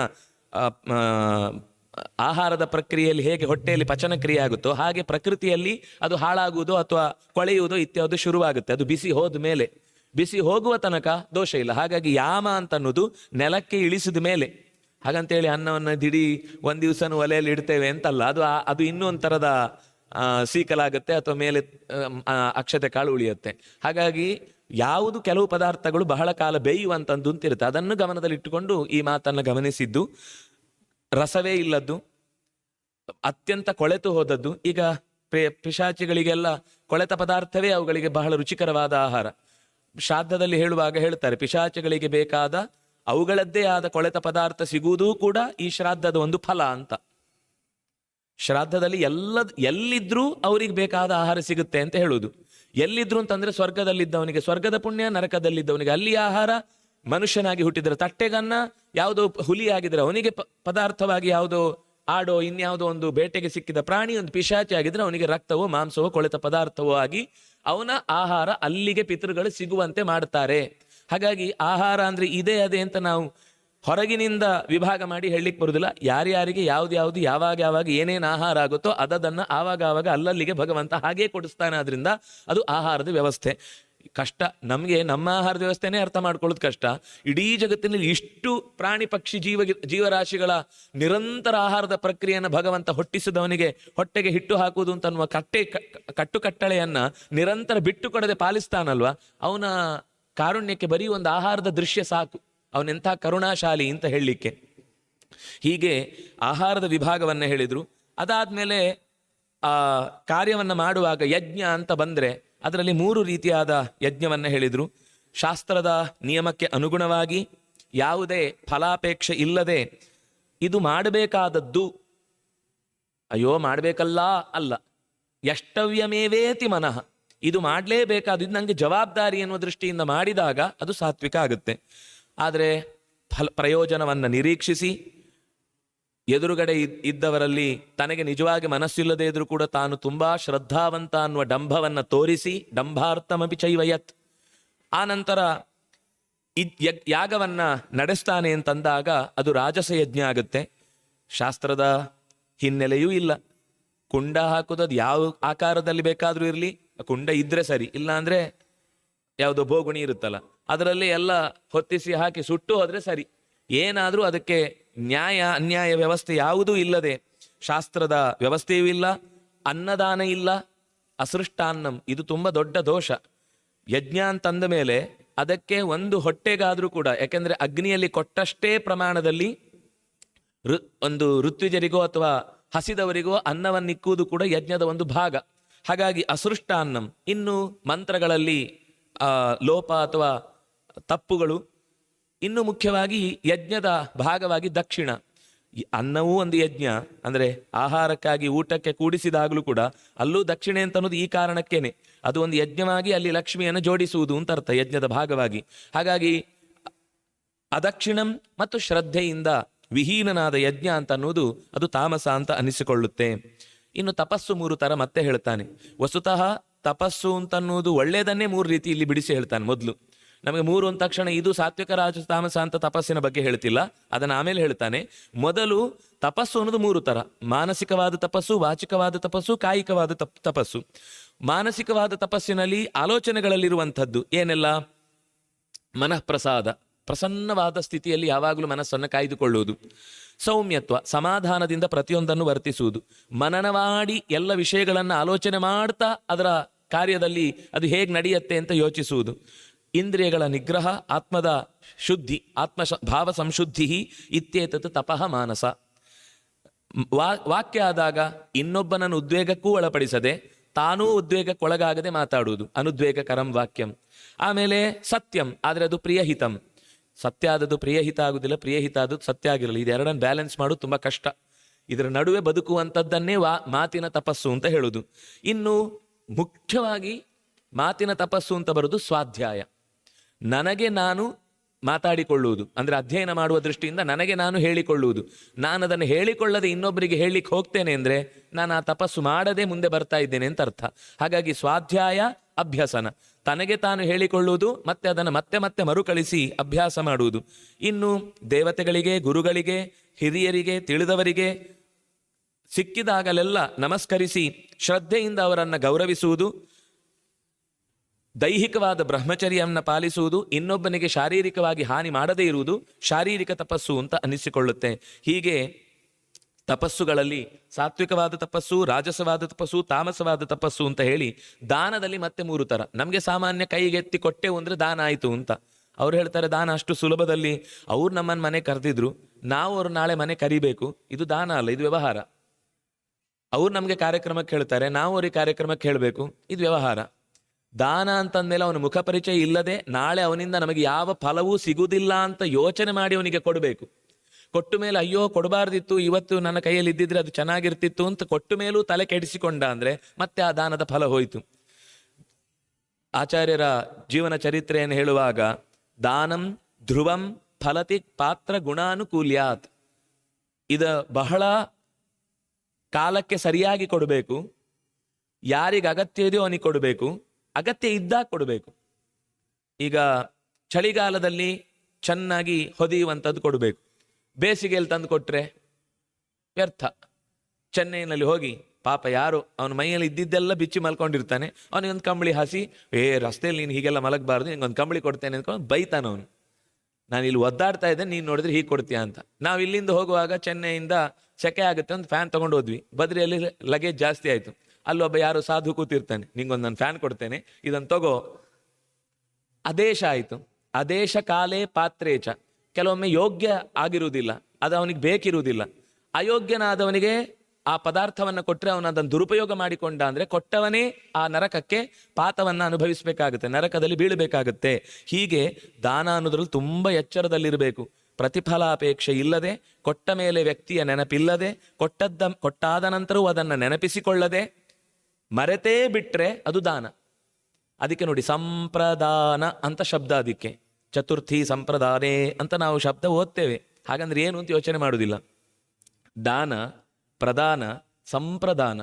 ಆಹಾರದ ಪ್ರಕ್ರಿಯೆಯಲ್ಲಿ ಹೇಗೆ ಹೊಟ್ಟೆಯಲ್ಲಿ ಪಚನ ಕ್ರಿಯೆ ಆಗುತ್ತೋ ಹಾಗೆ ಪ್ರಕೃತಿಯಲ್ಲಿ ಅದು ಹಾಳಾಗುವುದು ಅಥವಾ ಕೊಳೆಯುವುದು ಇತ್ಯಾದಿ ಶುರುವಾಗುತ್ತೆ. ಅದು ಬಿಸಿ ಹೋದ ಮೇಲೆ. ಬಿಸಿ ಹೋಗುವ ತನಕ ದೋಷ ಇಲ್ಲ. ಹಾಗಾಗಿ ಯಾಮ ಅಂತ ಅನ್ನೋದು ನೆಲಕ್ಕೆ ಇಳಿಸಿದ ಮೇಲೆ. ಹಾಗಂತೇಳಿ ಅನ್ನವನ್ನು ದಿಡಿ ಒಂದು ದಿವಸನು ಒಲೆಯಲ್ಲಿ ಇಡ್ತೇವೆ ಅಂತಲ್ಲ. ಅದು ಅದು ಇನ್ನೂ ಒಂಥರದ ಆ, ಸೀಕಲಾಗುತ್ತೆ ಅಥವಾ ಮೇಲೆ ಅಕ್ಷತೆ ಕಾಳು ಉಳಿಯುತ್ತೆ. ಹಾಗಾಗಿ ಯಾವುದು ಕೆಲವು ಪದಾರ್ಥಗಳು ಬಹಳ ಕಾಲ ಬೇಯುವಂತಂದು ಅಂತಿರುತ್ತೆ. ಅದನ್ನು ಗಮನದಲ್ಲಿಟ್ಟುಕೊಂಡು ಈ ಮಾತನ್ನು ಗಮನಿಸಿದ್ದು. ರಸವೇ ಇಲ್ಲದ್ದು. ಅತ್ಯಂತ ಕೊಳೆತು ಹೋದದ್ದು. ಈಗ ಪಿಶಾಚಿಗಳಿಗೆಲ್ಲ ಕೊಳೆತ ಪದಾರ್ಥವೇ ಅವುಗಳಿಗೆ ಬಹಳ ರುಚಿಕರವಾದ ಆಹಾರ. ಶ್ರಾದ್ದದಲ್ಲಿ ಹೇಳುವಾಗ ಹೇಳ್ತಾರೆ, ಪಿಶಾಚಿಗಳಿಗೆ ಬೇಕಾದ ಅವುಗಳದ್ದೇ ಆದ ಕೊಳೆತ ಪದಾರ್ಥ ಸಿಗುವುದೂ ಕೂಡ ಈ ಶ್ರಾದ್ದದ ಒಂದು ಫಲ ಅಂತ. ಶ್ರಾದ್ದದಲ್ಲಿ ಎಲ್ಲ ಎಲ್ಲಿದ್ರೂ ಅವರಿಗೆ ಬೇಕಾದ ಆಹಾರ ಸಿಗುತ್ತೆ ಅಂತ ಹೇಳುವುದು. ಎಲ್ಲಿದ್ರು ಅಂತಂದ್ರೆ ಸ್ವರ್ಗದಲ್ಲಿದ್ದವನಿಗೆ, ಸ್ವರ್ಗದ ಪುಣ್ಯ, ನರಕದಲ್ಲಿದ್ದವನಿಗೆ, ಅಲ್ಲಿ ಆಹಾರ ಮನುಷ್ಯನಾಗಿ ಹುಟ್ಟಿದ್ರೆ, ತಟ್ಟೆಗನ್ನ ಯಾವುದೋ ಹುಲಿ ಆಗಿದ್ರೆ ಅವನಿಗೆ ಪದಾರ್ಥವಾಗಿ ಯಾವುದೋ ಆಡೋ, ಇನ್ಯಾವುದೋ ಒಂದು ಬೇಟೆಗೆ ಸಿಕ್ಕಿದ ಪ್ರಾಣಿ, ಒಂದು ಪಿಶಾಚಿ ಆಗಿದ್ರೆ ಅವನಿಗೆ ರಕ್ತವೋ, ಮಾಂಸವೋ, ಕೊಳೆತ ಪದಾರ್ಥವೋ ಆಗಿ ಅವನ ಆಹಾರ ಅಲ್ಲಿಗೆ ಪಿತೃಗಳು ಸಿಗುವಂತೆ ಮಾಡ್ತಾರೆ ಹಾಗಾಗಿ ಆಹಾರ ಅಂದ್ರೆ ಇದೇ ಅದೇ ಅಂತ ನಾವು ಹೊರಗಿನಿಂದ ವಿಭಾಗ ಮಾಡಿ ಹೇಳಲಿಕ್ಕೆ ಬರುವುದಿಲ್ಲ ಯಾರ್ಯಾರಿಗೆ ಯಾವ್ದು ಯಾವ್ದು ಯಾವಾಗ ಯಾವಾಗ ಏನೇನು ಆಹಾರ ಆಗುತ್ತೋ ಅದನ್ನು ಆವಾಗ ಆವಾಗ ಅಲ್ಲಲ್ಲಿಗೆ ಭಗವಂತ ಹಾಗೇ ಕೊಡಿಸ್ತಾನೆ ಆದ್ರಿಂದ ಅದು ಆಹಾರದ ವ್ಯವಸ್ಥೆ. ಕಷ್ಟ, ನಮಗೆ ನಮ್ಮ ಆಹಾರ ವ್ಯವಸ್ಥೆನೇ ಅರ್ಥ ಮಾಡ್ಕೊಳ್ಳೋದು ಕಷ್ಟ. ಇಡೀ ಜಗತ್ತಿನಲ್ಲಿ ಇಷ್ಟು ಪ್ರಾಣಿ ಪಕ್ಷಿ ಜೀವ, ಜೀವರಾಶಿಗಳ ನಿರಂತರ ಆಹಾರದ ಪ್ರಕ್ರಿಯೆಯನ್ನು ಭಗವಂತ ಹೊಟ್ಟಿಸಿದವನಿಗೆ ಹೊಟ್ಟೆಗೆ ಹಿಟ್ಟು ಹಾಕುವುದು ಅಂತ ಅನ್ನುವ ಕಟ್ಟೆ ಕಟ್ಟುಕಟ್ಟಳೆಯನ್ನ ನಿರಂತರ ಬಿಟ್ಟು ಕೊಡದೆ ಪಾಲಿಸ್ತಾನಲ್ವಾ? ಅವನ ಕಾರುಣ್ಯಕ್ಕೆ ಬರೀ ಒಂದು ಆಹಾರದ ದೃಶ್ಯ ಸಾಕು. ಅವನೆಂಥ ಕರುಣಾಶಾಲಿ ಅಂತ ಹೇಳಲಿಕ್ಕೆ. ಹೀಗೆ ಆಹಾರದ ವಿಭಾಗವನ್ನ ಹೇಳಿದ್ರು. ಅದಾದ್ಮೇಲೆ ಆ ಕಾರ್ಯವನ್ನ ಮಾಡುವಾಗ ಯಜ್ಞ ಅಂತ ಬಂದ್ರೆ ಅದರಲ್ಲಿ ಮೂರು ರೀತಿಯಾದ ಯಜ್ಞವನ್ನು ಹೇಳಿದರು. ಶಾಸ್ತ್ರದ ನಿಯಮಕ್ಕೆ ಅನುಗುಣವಾಗಿ ಯಾವುದೇ ಫಲಾಪೇಕ್ಷೆ ಇಲ್ಲದೆ ಇದು ಮಾಡಬೇಕಾದದ್ದು. ಅಯ್ಯೋ, ಮಾಡಬೇಕಲ್ಲ ಅಲ್ಲ. ಯಷ್ಟವ್ಯಮೇವೇತಿ ಮನಃ. ಇದು ಮಾಡಲೇಬೇಕಾದ, ಇದು ನನಗೆ ಜವಾಬ್ದಾರಿ ಎನ್ನುವ ದೃಷ್ಟಿಯಿಂದ ಮಾಡಿದಾಗ ಅದು ಸಾತ್ವಿಕ ಆಗುತ್ತೆ. ಆದರೆ ಫಲ ಪ್ರಯೋಜನವನ್ನು ನಿರೀಕ್ಷಿಸಿ ಎದುರುಗಡೆ ಇದ್- ಇದ್ದವರಲ್ಲಿ ತನಗೆ ನಿಜವಾಗಿ ಮನಸ್ಸಿಲ್ಲದೆ ಇದ್ರೂ ಕೂಡ ತಾನು ತುಂಬಾ ಶ್ರದ್ಧಾವಂತ ಅನ್ನುವ ಡಂಭವನ್ನ ತೋರಿಸಿ ಡಂಭಾರ್ಥಮಪಿ ಚೈವಯತ್ ಆ ನಂತರ ಯಾಗವನ್ನ ನಡೆಸ್ತಾನೆ ಅಂತಂದಾಗ ಅದು ರಾಜಸ ಯಜ್ಞ ಆಗುತ್ತೆ. ಶಾಸ್ತ್ರದ ಹಿನ್ನೆಲೆಯೂ ಇಲ್ಲ. ಕುಂಡ ಹಾಕೋದು ಅದು ಯಾವ ಆಕಾರದಲ್ಲಿ ಬೇಕಾದ್ರೂ ಇರಲಿ, ಕುಂಡ ಇದ್ರೆ ಸರಿ ಇಲ್ಲ ಅಂದ್ರೆ ಯಾವುದೋ ಬೋಗುಣಿ ಇರುತ್ತಲ್ಲ. ಅದರಲ್ಲಿ ಎಲ್ಲ ಹೊತ್ತಿಸಿ ಹಾಕಿ ಸುಟ್ಟು ಹೋದ್ರೆ ಸರಿ. ಏನಾದರೂ ಅದಕ್ಕೆ ನ್ಯಾಯ, ಅನ್ಯಾಯ ವ್ಯವಸ್ಥೆ ಯಾವುದೂ ಇಲ್ಲದೆ ಶಾಸ್ತ್ರದ ವ್ಯವಸ್ಥೆಯೂ ಇಲ್ಲ, ಅನ್ನದಾನ ಇಲ್ಲ, ಅಸೃಷ್ಟಾನ್ನಂ. ಇದು ತುಂಬ ದೊಡ್ಡ ದೋಷ. ಯಜ್ಞ ಅಂತಂದ ಮೇಲೆ ಅದಕ್ಕೆ ಒಂದು ಹೊಟ್ಟೆಗಾದರೂ ಕೂಡ, ಯಾಕೆಂದ್ರೆ ಅಗ್ನಿಯಲ್ಲಿ ಕೊಟ್ಟಷ್ಟೇ ಪ್ರಮಾಣದಲ್ಲಿ ಋ- ಒಂದು ಋತ್ವಿಜರಿಗೋ ಅಥವಾ ಹಸಿದವರಿಗೋ ಅನ್ನವನ್ನಿಕ್ಕುವುದು ಕೂಡ ಯಜ್ಞದ ಒಂದು ಭಾಗ. ಹಾಗಾಗಿ ಅಸೃಷ್ಟಾನ್ನಂ. ಇನ್ನು ಮಂತ್ರಗಳಲ್ಲಿ ಲೋಪ ಅಥವಾ ತಪ್ಪುಗಳು ಇನ್ನು ಮುಖ್ಯವಾಗಿ ಯಜ್ಞದ ಭಾಗವಾಗಿ ದಕ್ಷಿಣ. ಅನ್ನವೂ ಒಂದು ಯಜ್ಞ, ಅಂದ್ರೆ ಆಹಾರಕ್ಕಾಗಿ ಊಟಕ್ಕೆ ಕೂಡಿಸಿದಾಗಲೂ ಕೂಡ ಅಲ್ಲೂ ದಕ್ಷಿಣೆ ಅಂತ ಅನ್ನೋದು ಈ ಕಾರಣಕ್ಕೇನೆ. ಅದು ಒಂದು ಯಜ್ಞವಾಗಿ ಅಲ್ಲಿ ಲಕ್ಷ್ಮಿಯನ್ನು ಜೋಡಿಸುವುದು ಅಂತ ಅರ್ಥ ಯಜ್ಞದ ಭಾಗವಾಗಿ. ಹಾಗಾಗಿ ಅದಕ್ಷಿಣಂ ಮತ್ತು ಶ್ರದ್ಧೆಯಿಂದ ವಿಹೀನನಾದ ಯಜ್ಞ ಅಂತ ಅನ್ನೋದು ಅದು ತಾಮಸ ಅಂತ ಅನಿಸಿಕೊಳ್ಳುತ್ತೆ. ಇನ್ನು ತಪಸ್ಸು ಮೂರು ತರ ಮತ್ತೆ ಹೇಳ್ತಾನೆ. ವಸುತಃ ತಪಸ್ಸು ಅಂತ ಅನ್ನೋದು ಒಳ್ಳೆಯದನ್ನೇ ಮೂರು ರೀತಿ ಇಲ್ಲಿ ಬಿಡಿಸಿ ಹೇಳ್ತಾನೆ ಮೊದಲು. ನಮಗೆ ಮೂರು ಅಂದ ತಕ್ಷಣ ಇದು ಸಾತ್ವಿಕ ರಾಜ ತಾಮಸ ಅಂತ ತಪಸ್ಸಿನ ಬಗ್ಗೆ ಹೇಳ್ತಿಲ್ಲ. ಅದನ್ನು ಆಮೇಲೆ ಹೇಳ್ತಾನೆ. ಮೊದಲು ತಪಸ್ಸು ಅನ್ನೋದು ಮೂರು ತರ. ಮಾನಸಿಕವಾದ ತಪಸ್ಸು, ವಾಚಿಕವಾದ ತಪಸ್ಸು, ಕಾಯಿಕವಾದ ತಪ್, ತಪಸ್ಸು. ಮಾನಸಿಕವಾದ ತಪಸ್ಸಿನಲ್ಲಿ ಆಲೋಚನೆಗಳಲ್ಲಿರುವಂಥದ್ದು ಏನೆಲ್ಲ? ಮನಃಪ್ರಸಾದ. ಪ್ರಸನ್ನವಾದ ಸ್ಥಿತಿಯಲ್ಲಿ ಯಾವಾಗಲೂ ಮನಸ್ಸನ್ನು ಕಾಯ್ದುಕೊಳ್ಳುವುದು. ಸೌಮ್ಯತ್ವ, ಸಮಾಧಾನದಿಂದ ಪ್ರತಿಯೊಂದನ್ನು ವರ್ತಿಸುವುದು. ಮನನವಾಡಿ ಎಲ್ಲ ವಿಷಯಗಳನ್ನು ಆಲೋಚನೆ ಮಾಡ್ತಾ ಅದರ ಕಾರ್ಯದಲ್ಲಿ ಅದು ಹೇಗೆ ನಡೆಯುತ್ತೆ ಅಂತ ಯೋಚಿಸುವುದು. ಇಂದ್ರಿಯಗಳ ನಿಗ್ರಹ, ಆತ್ಮದ ಶುದ್ಧಿ, ಆತ್ಮ ಭಾವ ಸಂಶುದ್ಧಿ ಇತ್ಯೇತತ್ ತಪಃ ಮಾನಸ. ವಾ, ವಾಕ್ಯ ಆದಾಗ ಇನ್ನೊಬ್ಬನನ್ನು ಉದ್ವೇಗಕ್ಕೂ ಒಳಪಡಿಸದೆ ತಾನೂ ಉದ್ವೇಗಕ್ಕೊಳಗಾಗದೆ ಮಾತಾಡುವುದು. ಅನುದ್ವೇಗಕರಂ ವಾಕ್ಯಂ. ಆಮೇಲೆ ಸತ್ಯಂ, ಆದರೆ ಅದು ಪ್ರಿಯಹಿತಂ. ಸತ್ಯ ಆದದ್ದು ಪ್ರಿಯಹಿತ ಆಗುದಿಲ್ಲ, ಪ್ರಿಯಹಿತ ಆದದ್ದು ಸತ್ಯ ಆಗಿರಲ್ಲ. ಇದೆರಡನ್ನು ಬ್ಯಾಲೆನ್ಸ್ ಮಾಡೋದು ತುಂಬ ಕಷ್ಟ. ಇದರ ನಡುವೆ ಬದುಕುವಂಥದ್ದನ್ನೇ ವಾ, ಮಾತಿನ ತಪಸ್ಸು ಅಂತ ಹೇಳುವುದು ಇನ್ನು ಮುಖ್ಯವಾಗಿ ಮಾತಿನ ತಪಸ್ಸು ಅಂತ ಬರೋದು ಸ್ವಾಧ್ಯಾಯ. ನನಗೆ ನಾನು ಮಾತಾಡಿಕೊಳ್ಳುವುದು, ಅಂದರೆ ಅಧ್ಯಯನ ಮಾಡುವ ದೃಷ್ಟಿಯಿಂದ ನನಗೆ ನಾನು ಹೇಳಿಕೊಳ್ಳುವುದು. ನಾನು ಅದನ್ನು ಹೇಳಿಕೊಳ್ಳದೆ ಇನ್ನೊಬ್ಬರಿಗೆ ಹೇಳಲಿಕ್ಕೆ ಹೋಗ್ತೇನೆ ಅಂದರೆ ನಾನು ಆ ತಪಸ್ಸು ಮಾಡದೆ ಮುಂದೆ ಬರ್ತಾ ಇದ್ದೇನೆ ಅಂತ ಅರ್ಥ. ಹಾಗಾಗಿ ಸ್ವಾಧ್ಯಾಯ, ಅಭ್ಯಾಸನ. ತನಗೆ ತಾನು ಹೇಳಿಕೊಳ್ಳುವುದು, ಮತ್ತೆ ಅದನ್ನು ಮತ್ತೆ ಮತ್ತೆ ಮರುಕಳಿಸಿ ಅಭ್ಯಾಸ ಮಾಡುವುದು. ಇನ್ನು ದೇವತೆಗಳಿಗೆ, ಗುರುಗಳಿಗೆ, ಹಿರಿಯರಿಗೆ, ತಿಳಿದವರಿಗೆ ಸಿಕ್ಕಿದಾಗಲೆಲ್ಲ ನಮಸ್ಕರಿಸಿ ಶ್ರದ್ಧೆಯಿಂದ ಅವರನ್ನು ಗೌರವಿಸುವುದು ದೈಹಿಕವಾದ ಬ್ರಹ್ಮಚರ್ಯವನ್ನು ಪಾಲಿಸುವುದು, ಇನ್ನೊಬ್ಬನಿಗೆ ಶಾರೀರಿಕವಾಗಿ ಹಾನಿ ಮಾಡದೇ ಇರುವುದು ಶಾರೀರಿಕ ತಪಸ್ಸು ಅಂತ ಅನಿಸಿಕೊಳ್ಳುತ್ತೆ ಹೀಗೆ ತಪಸ್ಸುಗಳಲ್ಲಿ ಸಾತ್ವಿಕವಾದ ತಪಸ್ಸು, ರಾಜಸವಾದ ತಪಸ್ಸು, ತಾಮಸವಾದ ತಪಸ್ಸು ಅಂತ ಹೇಳಿ ದಾನದಲ್ಲಿ ಮತ್ತೆ ಮೂರು ಥರ ನಮಗೆ ಸಾಮಾನ್ಯ ಕೈಗೆತ್ತಿ ಕೊಟ್ಟೆವು ಅಂದರೆ ದಾನ ಆಯಿತು ಅಂತ. ಅವ್ರು ಹೇಳ್ತಾರೆ, ದಾನ ಅಷ್ಟು ಸುಲಭದಲ್ಲಿ ಅವ್ರು ನಮ್ಮನ್ನು ಮನೆ ಕರೆದಿದ್ರು, ನಾವು ಅವ್ರು ನಾಳೆ ಮನೆ ಕರಿಬೇಕು. ಇದು ದಾನ ಅಲ್ಲ, ಇದು ವ್ಯವಹಾರ. ಅವ್ರು ನಮಗೆ ಕಾರ್ಯಕ್ರಮಕ್ಕೆ ಹೇಳ್ತಾರೆ ನಾವು ಅವ್ರಿಗೆ ಕಾರ್ಯಕ್ರಮಕ್ಕೆ ಹೇಳಬೇಕು ಇದು ವ್ಯವಹಾರ. ದಾನ ಅಂತಂದ್ಮೇಲೆ ಅವನ ಮುಖ ಪರಿಚಯ ಇಲ್ಲದೆ ನಾಳೆ ಅವನಿಂದ ನಮಗೆ ಯಾವ ಫಲವೂ ಸಿಗುವುದಿಲ್ಲ ಅಂತ ಯೋಚನೆ ಮಾಡಿ ಅವನಿಗೆ ಕೊಡಬೇಕು. ಕೊಟ್ಟ ಮೇಲೆ ಅಯ್ಯೋ ಕೊಡಬಾರ್ದಿತ್ತು, ಇವತ್ತು ನನ್ನ ಕೈಯಲ್ಲಿ ಇದ್ದಿದ್ರೆ ಅದು ಚೆನ್ನಾಗಿರ್ತಿತ್ತು ಅಂತ ಕೊಟ್ಟ ಮೇಲೂ ತಲೆ ಕೆಡಿಸಿಕೊಂಡ ಅಂದ್ರೆ ಮತ್ತೆ ಆ ದಾನದ ಫಲ ಹೋಯಿತು. ಆಚಾರ್ಯರ ಜೀವನ ಚರಿತ್ರೆಯನ್ನು ಹೇಳುವಾಗ, ದಾನಂ ಧ್ರುವಂ ಫಲತಿ ಪಾತ್ರ ಗುಣಾನುಕೂಲ್ಯಾತ್. ಇದ ಬಹಳ ಕಾಲಕ್ಕೆ ಸರಿಯಾಗಿ ಕೊಡಬೇಕು, ಯಾರಿಗೆ ಅಗತ್ಯ ಇದೆಯೋ ಅವನಿಗೆ ಕೊಡಬೇಕು. ಅಗತ್ಯ ಇದ್ದಾಗ ಕೊಡಬೇಕು. ಈಗ ಚಳಿಗಾಲದಲ್ಲಿ ಚೆನ್ನಾಗಿ ಹೊದಿಯುವಂಥದ್ದು ಕೊಡಬೇಕು. ಬೇಸಿಗೆಯಲ್ಲಿ ತಂದು ಕೊಟ್ಟರೆ ವ್ಯರ್ಥ. ಚೆನ್ನೈನಲ್ಲಿ ಹೋಗಿ ಪಾಪ ಯಾರು ಅವನ ಮೈಯಲ್ಲಿ ಇದ್ದಿದ್ದೆಲ್ಲ ಬಿಚ್ಚಿ ಮಲ್ಕೊಂಡಿರ್ತಾನೆ. ಅವನಿಗೊಂದು ಕಂಬಳಿ ಹಾಸಿ, ಏ, ರಸ್ತೆಯಲ್ಲಿ ನೀನು ಹೀಗೆಲ್ಲ ಮಲಗಬಾರ್ದು ನಿಂಗೊಂದು ಕಂಬಳಿ ಕೊಡ್ತೇನೆ ಅಂದ್ಕೊಂಡು ಬೈತಾನ ಅವನು. ನಾನು ಇಲ್ಲಿ ಒದ್ದಾಡ್ತಾ ಇದ್ದೆ, ನೀನು ನೋಡಿದ್ರೆ ಹೀಗೆ ಕೊಡ್ತೀಯ ಅಂತ. ನಾವು ಇಲ್ಲಿಂದ ಹೋಗುವಾಗ ಚೆನ್ನೈಯಿಂದ ಸೆಕೆ ಆಗುತ್ತೆ ಅಂತ ಫ್ಯಾನ್ ತೊಗೊಂಡು ಹೋದ್ವಿ. ಬದ್ರಿಯಲ್ಲಿ ಲಗೇಜ್ ಜಾಸ್ತಿ ಆಯಿತು. ಅಲ್ಲೊಬ್ಬ ಯಾರು ಸಾಧು ಕೂತಿರ್ತಾನೆ, ನಿಂಗೊಂದು ನಾನು ಫ್ಯಾನ್ ಕೊಡ್ತೇನೆ ಇದನ್ನು ತಗೋ. ಅದೇಶ ಆಯಿತು. ಅದೇಶ ಕಾಲೇ ಪಾತ್ರೇಚ. ಕೆಲವೊಮ್ಮೆ ಯೋಗ್ಯ ಆಗಿರುವುದಿಲ್ಲ, ಅದು ಅವನಿಗೆ ಬೇಕಿರುವುದಿಲ್ಲ. ಅಯೋಗ್ಯನಾದವನಿಗೆ ಆ ಪದಾರ್ಥವನ್ನು ಕೊಟ್ಟರೆ ಅವನು ಅದನ್ನು ದುರುಪಯೋಗ ಮಾಡಿಕೊಂಡ ಅಂದರೆ ಕೊಟ್ಟವನೇ ಆ ನರಕಕ್ಕೆ ಪಾತವನ್ನು ಅನುಭವಿಸಬೇಕಾಗುತ್ತೆ, ನರಕದಲ್ಲಿ ಬೀಳಬೇಕಾಗುತ್ತೆ. ಹೀಗೆ ದಾನ ಅನ್ನೋದ್ರಲ್ಲಿ ತುಂಬ ಎಚ್ಚರದಲ್ಲಿರಬೇಕು. ಪ್ರತಿಫಲಾಪೇಕ್ಷೆ ಇಲ್ಲದೆ, ಕೊಟ್ಟ ಮೇಲೆ ವ್ಯಕ್ತಿಯ ನೆನಪಿಲ್ಲದೆ, ಕೊಟ್ಟದ್ದ, ಕೊಟ್ಟಾದ ನಂತರವೂ ಅದನ್ನು ನೆನಪಿಸಿಕೊಳ್ಳದೆ ಮರೆತೇ ಬಿಟ್ಟರೆ ಅದು ದಾನ. ಅದಕ್ಕೆ ನೋಡಿ ಸಂಪ್ರದಾನ ಅಂತ ಶಬ್ದ ಅದಕ್ಕೆ. ಚತುರ್ಥಿ ಸಂಪ್ರದಾನೇ ಅಂತ ನಾವು ಶಬ್ದ ಓದ್ತೇವೆ. ಹಾಗಂದ್ರೆ ಏನು ಅಂತ ಯೋಚನೆ ಮಾಡುವುದಿಲ್ಲ ದಾನ, ಪ್ರದಾನ, ಸಂಪ್ರದಾನ.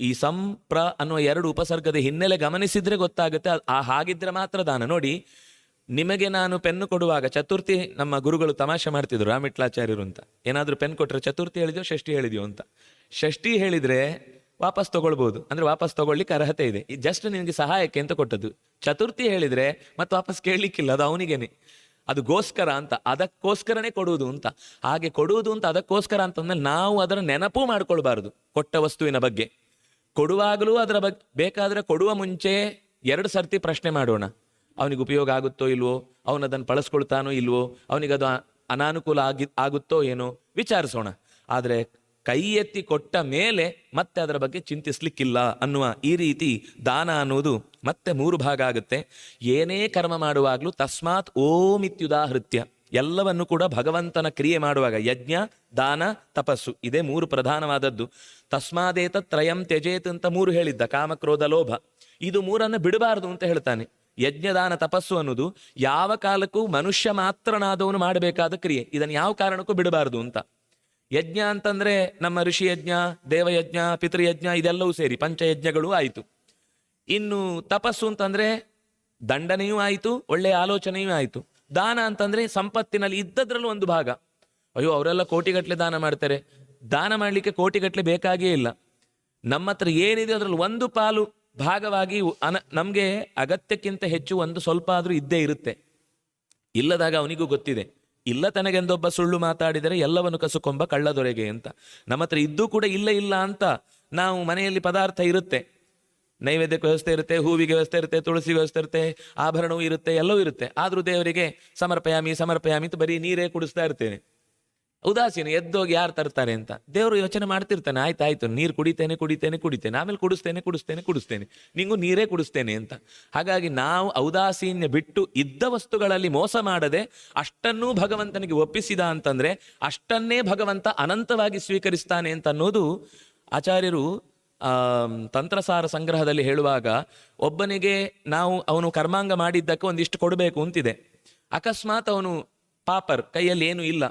ಈ ಸಂಪ್ರ ಅನ್ನುವ ಎರಡು ಉಪಸರ್ಗದ ಹಿನ್ನೆಲೆ ಗಮನಿಸಿದ್ರೆ ಗೊತ್ತಾಗುತ್ತೆ. ಆ- ಹಾಗಿದ್ರೆ ಮಾತ್ರ ದಾನ. ನೋಡಿ, ನಿಮಗೆ ನಾನು ಪೆನ್ನು ಕೊಡುವಾಗ ಚತುರ್ಥಿ, ನಮ್ಮ ಗುರುಗಳು ತಮಾಷೆ ಮಾಡ್ತಿದ್ರು ರಾಮಿಟ್ಲಾಚಾರ್ಯರು ಅಂತ. ಏನಾದರೂ ಪೆನ್ ಕೊಟ್ಟರೆ ಚತುರ್ಥಿ ಹೇಳಿದ್ಯೋ, ಷಷ್ಠಿ ಹೇಳಿದ್ಯೋ ಅಂತ. ಷಷ್ಠಿ ಹೇಳಿದ್ರೆ ವಾಪಸ್ ತಗೊಳ್ಬಹುದು ಅಂದ್ರೆ ವಾಪಸ್ ತಗೊಳ್ಳಿಕ್ಕೆ ಅರ್ಹತೆ ಇದೆ. ಜಸ್ಟ್ ನಿನಗೆ ಸಹಾಯಕ್ಕೆ ಅಂತ ಕೊಟ್ಟದ್ದು. ಚತುರ್ಥಿ ಹೇಳಿದ್ರೆ ಮತ್ತೆ ವಾಪಸ್ ಕೇಳಲಿಕ್ಕಿಲ್ಲ, ಅದು ಅವನಿಗೇನೆ. ಅದು ಗೋಸ್ಕರ ಅಂತ, ಅದಕ್ಕೋಸ್ಕರನೇ ಕೊಡುವುದು ಅಂತ. ಹಾಗೆ ಕೊಡುವುದು ಅಂತ, ಅದಕ್ಕೋಸ್ಕರ ಅಂತಂದ್ರೆ ನಾವು ಅದರ ನೆನಪು ಮಾಡ್ಕೊಳ್ಬಾರ್ದು, ಕೊಟ್ಟ ವಸ್ತುವಿನ ಬಗ್ಗೆ. ಕೊಡುವಾಗಲೂ ಅದರ ಬಗ್ಗೆ ಬೇಕಾದ್ರೆ ಕೊಡುವ ಮುಂಚೆ ಎರಡು ಸರ್ತಿ ಪ್ರಶ್ನೆ ಮಾಡೋಣ. ಅವನಿಗೆ ಉಪಯೋಗ ಆಗುತ್ತೋ ಇಲ್ವೋ, ಅವನು ಅದನ್ನು ಬಳಸ್ಕೊಳ್ತಾನೋ ಇಲ್ವೋ ಅವನಿಗೆ ಅದು ಅನಾನುಕೂಲ ಆಗಿ, ಆಗುತ್ತೋ ಏನೋ ವಿಚಾರಿಸೋಣ. ಆದರೆ ಕೈ ಎತ್ತಿ ಕೊಟ್ಟ ಮೇಲೆ ಮತ್ತೆ ಅದರ ಬಗ್ಗೆ ಚಿಂತಿಸ್ಲಿಕ್ಕಿಲ್ಲ ಅನ್ನುವ ಈ ರೀತಿ ದಾನ ಅನ್ನುವುದು ಮತ್ತೆ ಮೂರು ಭಾಗ ಆಗುತ್ತೆ. ಏನೇ ಕರ್ಮ ಮಾಡುವಾಗಲೂ ತಸ್ಮಾತ್ ಓಮಿತ್ಯುದಾಹೃತ್ಯ ಎಲ್ಲವನ್ನು ಕೂಡ ಭಗವಂತನ ಕ್ರಿಯೆ ಮಾಡುವಾಗ ಯಜ್ಞ, ದಾನ, ತಪಸ್ಸು ಇದೇ ಮೂರು ಪ್ರಧಾನವಾದದ್ದು. ತಸ್ಮಾದೇತ ತ್ರಯಂ ತ್ಯಜೇತ್ ಅಂತ ಮೂರು ಹೇಳಿದ್ದ, ಕಾಮಕ್ರೋಧ, ಲೋಭ. ಇದು ಮೂರನ್ನು ಬಿಡಬಾರದು ಅಂತ ಹೇಳ್ತಾನೆ. ಯಜ್ಞದಾನ ತಪಸ್ಸು ಅನ್ನೋದು ಯಾವ ಕಾಲಕ್ಕೂ ಮನುಷ್ಯ ಮಾತ್ರನಾದವನು ಮಾಡಬೇಕಾದ ಕ್ರಿಯೆ. ಇದನ್ನು ಯಾವ ಕಾರಣಕ್ಕೂ ಬಿಡಬಾರದು ಅಂತ. ಯಜ್ಞ ಅಂತಂದ್ರೆ ನಮ್ಮ ಋಷಿ ಯಜ್ಞ ದೇವಯಜ್ಞ ಪಿತೃಯಜ್ಞ ಇದೆಲ್ಲವೂ ಸೇರಿ ಪಂಚಯಜ್ಞಗಳು ಆಯಿತು. ಇನ್ನು ತಪಸ್ಸು ಅಂತಂದ್ರೆ ದಂಡನೆಯೂ ಆಯಿತು ಒಳ್ಳೆಯ ಆಲೋಚನೆಯೂ ಆಯಿತು. ದಾನ ಅಂತಂದ್ರೆ ಸಂಪತ್ತಿನಲ್ಲಿ ಇದ್ದದ್ರಲ್ಲೂ ಒಂದು ಭಾಗ. ಅಯ್ಯೋ, ಅವರೆಲ್ಲ ಕೋಟಿಗಟ್ಟಲೆ ದಾನ ಮಾಡ್ತಾರೆ. ದಾನ ಮಾಡಲಿಕ್ಕೆ ಕೋಟಿಗಟ್ಟಲೆ ಬೇಕಾಗೇ ಇಲ್ಲ. ನಮ್ಮ ಹತ್ರ ಏನಿದೆ ಅದರಲ್ಲಿ ಒಂದು ಪಾಲು ಭಾಗವಾಗಿ ಅನ ನಮಗೆ ಅಗತ್ಯಕ್ಕಿಂತ ಹೆಚ್ಚು ಒಂದು ಸ್ವಲ್ಪ ಆದರೂ ಇದ್ದೇ ಇರುತ್ತೆ. ಇಲ್ಲದಾಗ ಅವನಿಗೂ ಗೊತ್ತಿದೆ. ಇಲ್ಲ ತನಗೆಂದೊಬ್ಬ ಸುಳ್ಳು ಮಾತಾಡಿದರೆ ಎಲ್ಲವನ್ನು ಕಸುಕೊಂಬ ಕಳ್ಳದೊರೆಗೆ ಅಂತ. ನಮ್ಮ ಹತ್ರ ಇದ್ದೂ ಕೂಡ ಇಲ್ಲ ಇಲ್ಲ ಅಂತ ನಾವು ಮನೆಯಲ್ಲಿ ಪದಾರ್ಥ ಇರುತ್ತೆ. ನೈವೇದ್ಯಕ್ಕೆ ವ್ಯವಸ್ಥೆ ಇರುತ್ತೆ, ಹೂವಿಗೆ ವ್ಯವಸ್ಥೆ ಇರುತ್ತೆ ತುಳಸಿ ವ್ಯವಸ್ಥೆ ಇರುತ್ತೆ, ಆಭರಣವೂ ಇರುತ್ತೆ, ಎಲ್ಲವೂ ಇರುತ್ತೆ. ಆದರೂ ದೇವರಿಗೆ ಸಮರ್ಪಯಾಮಿ ಸಮರ್ಪಯಾಮಿ ಅಂತ ಬರೀ ನೀರೇ ಕುಡಿಸ್ತಾ ಇರ್ತೇನೆ. ಉದಾಸೀನ, ಎದ್ದೋಗಿ ಯಾರು ತರ್ತಾರೆ ಅಂತ? ದೇವರು ಯೋಚನೆ ಮಾಡ್ತಿರ್ತಾನೆ, ಆಯ್ತು ಆಯ್ತು, ನೀರು ಕುಡಿತೇನೆ ಕುಡಿತೇನೆ ಕುಡಿತೇನೆ, ಆಮೇಲೆ ಕುಡಿಸ್ತೇನೆ ಕುಡಿಸ್ತೇನೆ ಕುಡಿಸ್ತೇನೆ, ನಿಂಗೂ ನೀರೇ ಕುಡಿಸ್ತೇನೆ ಅಂತ. ಹಾಗಾಗಿ ನಾವು ಔದಾಸೀನ್ಯ ಬಿಟ್ಟು ಇದ್ದ ವಸ್ತುಗಳಲ್ಲಿ ಮೋಸ ಮಾಡದೆ ಅಷ್ಟನ್ನೂ ಭಗವಂತನಿಗೆ ಒಪ್ಪಿಸಿದ ಅಂತಂದ್ರೆ ಅಷ್ಟನ್ನೇ ಭಗವಂತ ಅನಂತವಾಗಿ ಸ್ವೀಕರಿಸ್ತಾನೆ ಅಂತ ಅನ್ನೋದು ಆಚಾರ್ಯರು ತಂತ್ರಸಾರ ಸಂಗ್ರಹದಲ್ಲಿ ಹೇಳುವಾಗ ಒಬ್ಬನಿಗೆ ನಾವು ಅವನು ಕರ್ಮಾಂಗ ಮಾಡಿದ್ದಕ್ಕೆ ಒಂದಿಷ್ಟು ಕೊಡಬೇಕು ಅಂತಿದೆ. ಅಕಸ್ಮಾತ್ ಅವನು ಪಾಪರ್, ಕೈಯಲ್ಲಿ ಏನು ಇಲ್ಲ.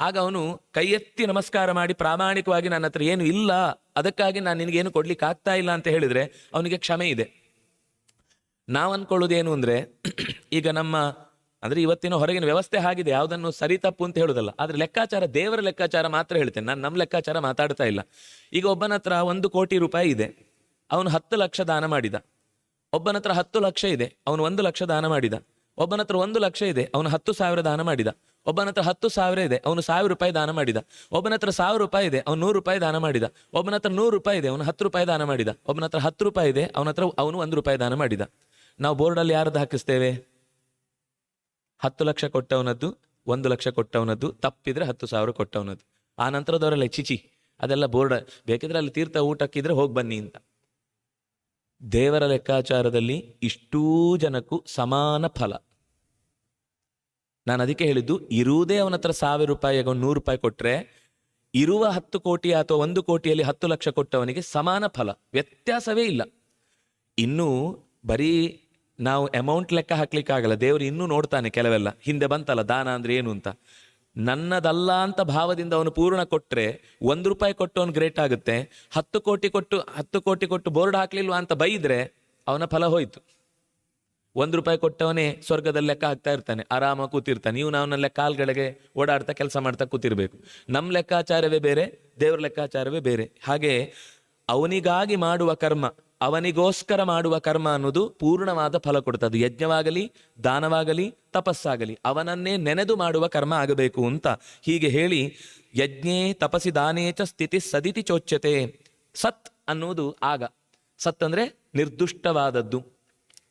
ಆಗ ಅವನು ಕೈ ಎತ್ತಿ ನಮಸ್ಕಾರ ಮಾಡಿ ಪ್ರಾಮಾಣಿಕವಾಗಿ ನನ್ನ ಹತ್ರ ಏನು ಇಲ್ಲ, ಅದಕ್ಕಾಗಿ ನಾನು ನಿನಗೇನು ಕೊಡ್ಲಿಕ್ಕೆ ಆಗ್ತಾ ಇಲ್ಲ ಅಂತ ಹೇಳಿದ್ರೆ ಅವನಿಗೆ ಕ್ಷಮೆ ಇದೆ. ನಾವು ಅನ್ಕೊಳ್ಳೋದೇನು ಅಂದ್ರೆ, ಈಗ ನಮ್ಮ, ಅಂದ್ರೆ ಇವತ್ತಿನ ಹೊರಗಿನ ವ್ಯವಸ್ಥೆ ಆಗಿದೆ ಯಾವುದನ್ನು ಸರಿ ತಪ್ಪು ಅಂತ ಹೇಳುದಲ್ಲ. ಆದ್ರೆ ಲೆಕ್ಕಾಚಾರ, ದೇವರ ಲೆಕ್ಕಾಚಾರ ಮಾತ್ರ ಹೇಳ್ತೇನೆ, ನಾನು ನಮ್ಮ ಲೆಕ್ಕಾಚಾರ ಮಾತಾಡ್ತಾ ಇಲ್ಲ. ಈಗ ಒಬ್ಬನ ಹತ್ರ ಒಂದು ಕೋಟಿ ರೂಪಾಯಿ ಇದೆ, ಅವನು ಹತ್ತು ಲಕ್ಷ ದಾನ ಮಾಡಿದ. ಒಬ್ಬನ ಹತ್ರ ಹತ್ತು ಲಕ್ಷ ಇದೆ, ಅವನು ಒಂದು ಲಕ್ಷ ದಾನ ಮಾಡಿದ. ಒಬ್ಬನ ಹತ್ರ ಒಂದು ಲಕ್ಷ ಇದೆ, ಅವನು ಹತ್ತು ಸಾವಿರ ದಾನ ಮಾಡಿದ. ಒಬ್ಬನ ಹತ್ರ ಹತ್ತು ಸಾವಿರ ಇದೆ, ಅವನು ಸಾವಿರ ರೂಪಾಯಿ ದಾನ ಮಾಡಿದ. ಒಬ್ಬನ ಹತ್ರ ಸಾವಿರ ರೂಪಾಯಿ ಇದೆ, ಅವನು ನೂರು ರೂಪಾಯಿ ದಾನ ಮಾಡಿದ. ಒಬ್ಬನ ಹತ್ರ ನೂರು ರೂಪಾಯಿ ಇದೆ, ಅವನು ಹತ್ತು ರೂಪಾಯಿ ದಾನ ಮಾಡಿದ. ಒಬ್ಬನ ಹತ್ರ ಹತ್ತು ರೂಪಾಯಿ ಇದೆ, ಅವನ ಹತ್ರ ಅವನು ಒಂದು ರೂಪಾಯಿ ದಾನ ಮಾಡಿದ. ನಾವು ಬೋರ್ಡಲ್ಲಿ ಯಾರದ್ದು ಹಾಕಿಸ್ತೇವೆ? ಹತ್ತು ಲಕ್ಷ ಕೊಟ್ಟವನದ್ದು, ಒಂದು ಲಕ್ಷ ಕೊಟ್ಟವನದ್ದು, ತಪ್ಪಿದ್ರೆ ಹತ್ತು ಸಾವಿರ ಕೊಟ್ಟವನದ್ದು. ಆ ನಂತರದವರೆಲ್ಲ ಚಿಚಿ ಅದೆಲ್ಲ ಬೋರ್ಡ್ ಬೇಕಿದ್ರೆ ಅಲ್ಲಿ ತೀರ್ಥ ಊಟಕ್ಕಿದ್ರೆ ಹೋಗಿ ಬನ್ನಿ ಅಂತ. ದೇವರ ಲೆಕ್ಕಾಚಾರದಲ್ಲಿ ಇಷ್ಟೂ ಜನಕ್ಕೂ ಸಮಾನ ಫಲ. ನಾನು ಅದಕ್ಕೆ ಹೇಳಿದ್ದು, ಇರುವುದೇ ಅವನ ಹತ್ರ ಸಾವಿರ ರೂಪಾಯಿ ನೂರು ರೂಪಾಯಿ ಕೊಟ್ಟರೆ ಇರುವ ಹತ್ತು ಕೋಟಿ ಅಥವಾ ಒಂದು ಕೋಟಿಯಲ್ಲಿ ಹತ್ತು ಲಕ್ಷ ಕೊಟ್ಟವನಿಗೆ ಸಮಾನ ಫಲ, ವ್ಯತ್ಯಾಸವೇ ಇಲ್ಲ. ಇನ್ನು ಬರೀ ನಾವು ಅಮೌಂಟ್ ಲೆಕ್ಕ ಹಾಕ್ಲಿಕ್ಕಾಗಲ್ಲ, ದೇವರು ಇನ್ನೂ ನೋಡ್ತಾನೆ ಕೆಲವೆಲ್ಲ, ಹಿಂದೆ ಬಂತಲ್ಲ, ದಾನ ಅಂದ್ರೆ ಏನು ಅಂತ. ನನ್ನದಲ್ಲ ಅಂತ ಭಾವದಿಂದ ಅವನು ಪೂರ್ಣ ಕೊಟ್ಟರೆ ಒಂದು ರೂಪಾಯಿ ಕೊಟ್ಟು ಅವನು ಗ್ರೇಟ್ ಆಗುತ್ತೆ, ಹತ್ತು ಕೋಟಿ ಕೊಟ್ಟು, ಹತ್ತು ಕೋಟಿ ಕೊಟ್ಟು ಬೋರ್ಡ್ ಹಾಕ್ಲಿಲ್ವಾ ಅಂತ ಬೈದ್ರೆ, ಅವನ ಫಲ ಹೋಯ್ತು. ಒಂದು ರೂಪಾಯಿ ಕೊಟ್ಟವನೇ ಸ್ವರ್ಗದಲ್ಲಿ ಲೆಕ್ಕ ಹಾಕ್ತಾ ಇರ್ತಾನೆ ಆರಾಮ ಕೂತಿರ್ತಾನೆ. ನೀವು ನಾವನ್ನೆಲ್ಲ ಕಾಲ್ಗಳಿಗೆ ಓಡಾಡ್ತಾ ಕೆಲಸ ಮಾಡ್ತಾ ಕೂತಿರ್ಬೇಕು. ನಮ್ಮ ಲೆಕ್ಕಾಚಾರವೇ ಬೇರೆ, ದೇವ್ರ ಲೆಕ್ಕಾಚಾರವೇ ಬೇರೆ. ಹಾಗೆ ಅವನಿಗಾಗಿ ಮಾಡುವ ಕರ್ಮ, ಅವನಿಗೋಸ್ಕರ ಮಾಡುವ ಕರ್ಮ ಅನ್ನೋದು ಪೂರ್ಣವಾದ ಫಲ ಕೊಡ್ತದೆ ಯಜ್ಞವಾಗಲಿ, ದಾನವಾಗಲಿ, ತಪಸ್ಸಾಗಲಿ, ಅವನನ್ನೇ ನೆನೆದು ಮಾಡುವ ಕರ್ಮ ಆಗಬೇಕು ಅಂತ ಹೀಗೆ ಹೇಳಿ ಯಜ್ಞೇ ತಪಸಿ ದಾನೇಚ ಸ್ಥಿತಿ ಸದಿತಿ ಚೋಚ್ಯತೆ. ಸತ್ ಅನ್ನೋದು ಆಗ. ಸತ್ ಅಂದ್ರೆ ನಿರ್ದುಷ್ಟವಾದದ್ದು.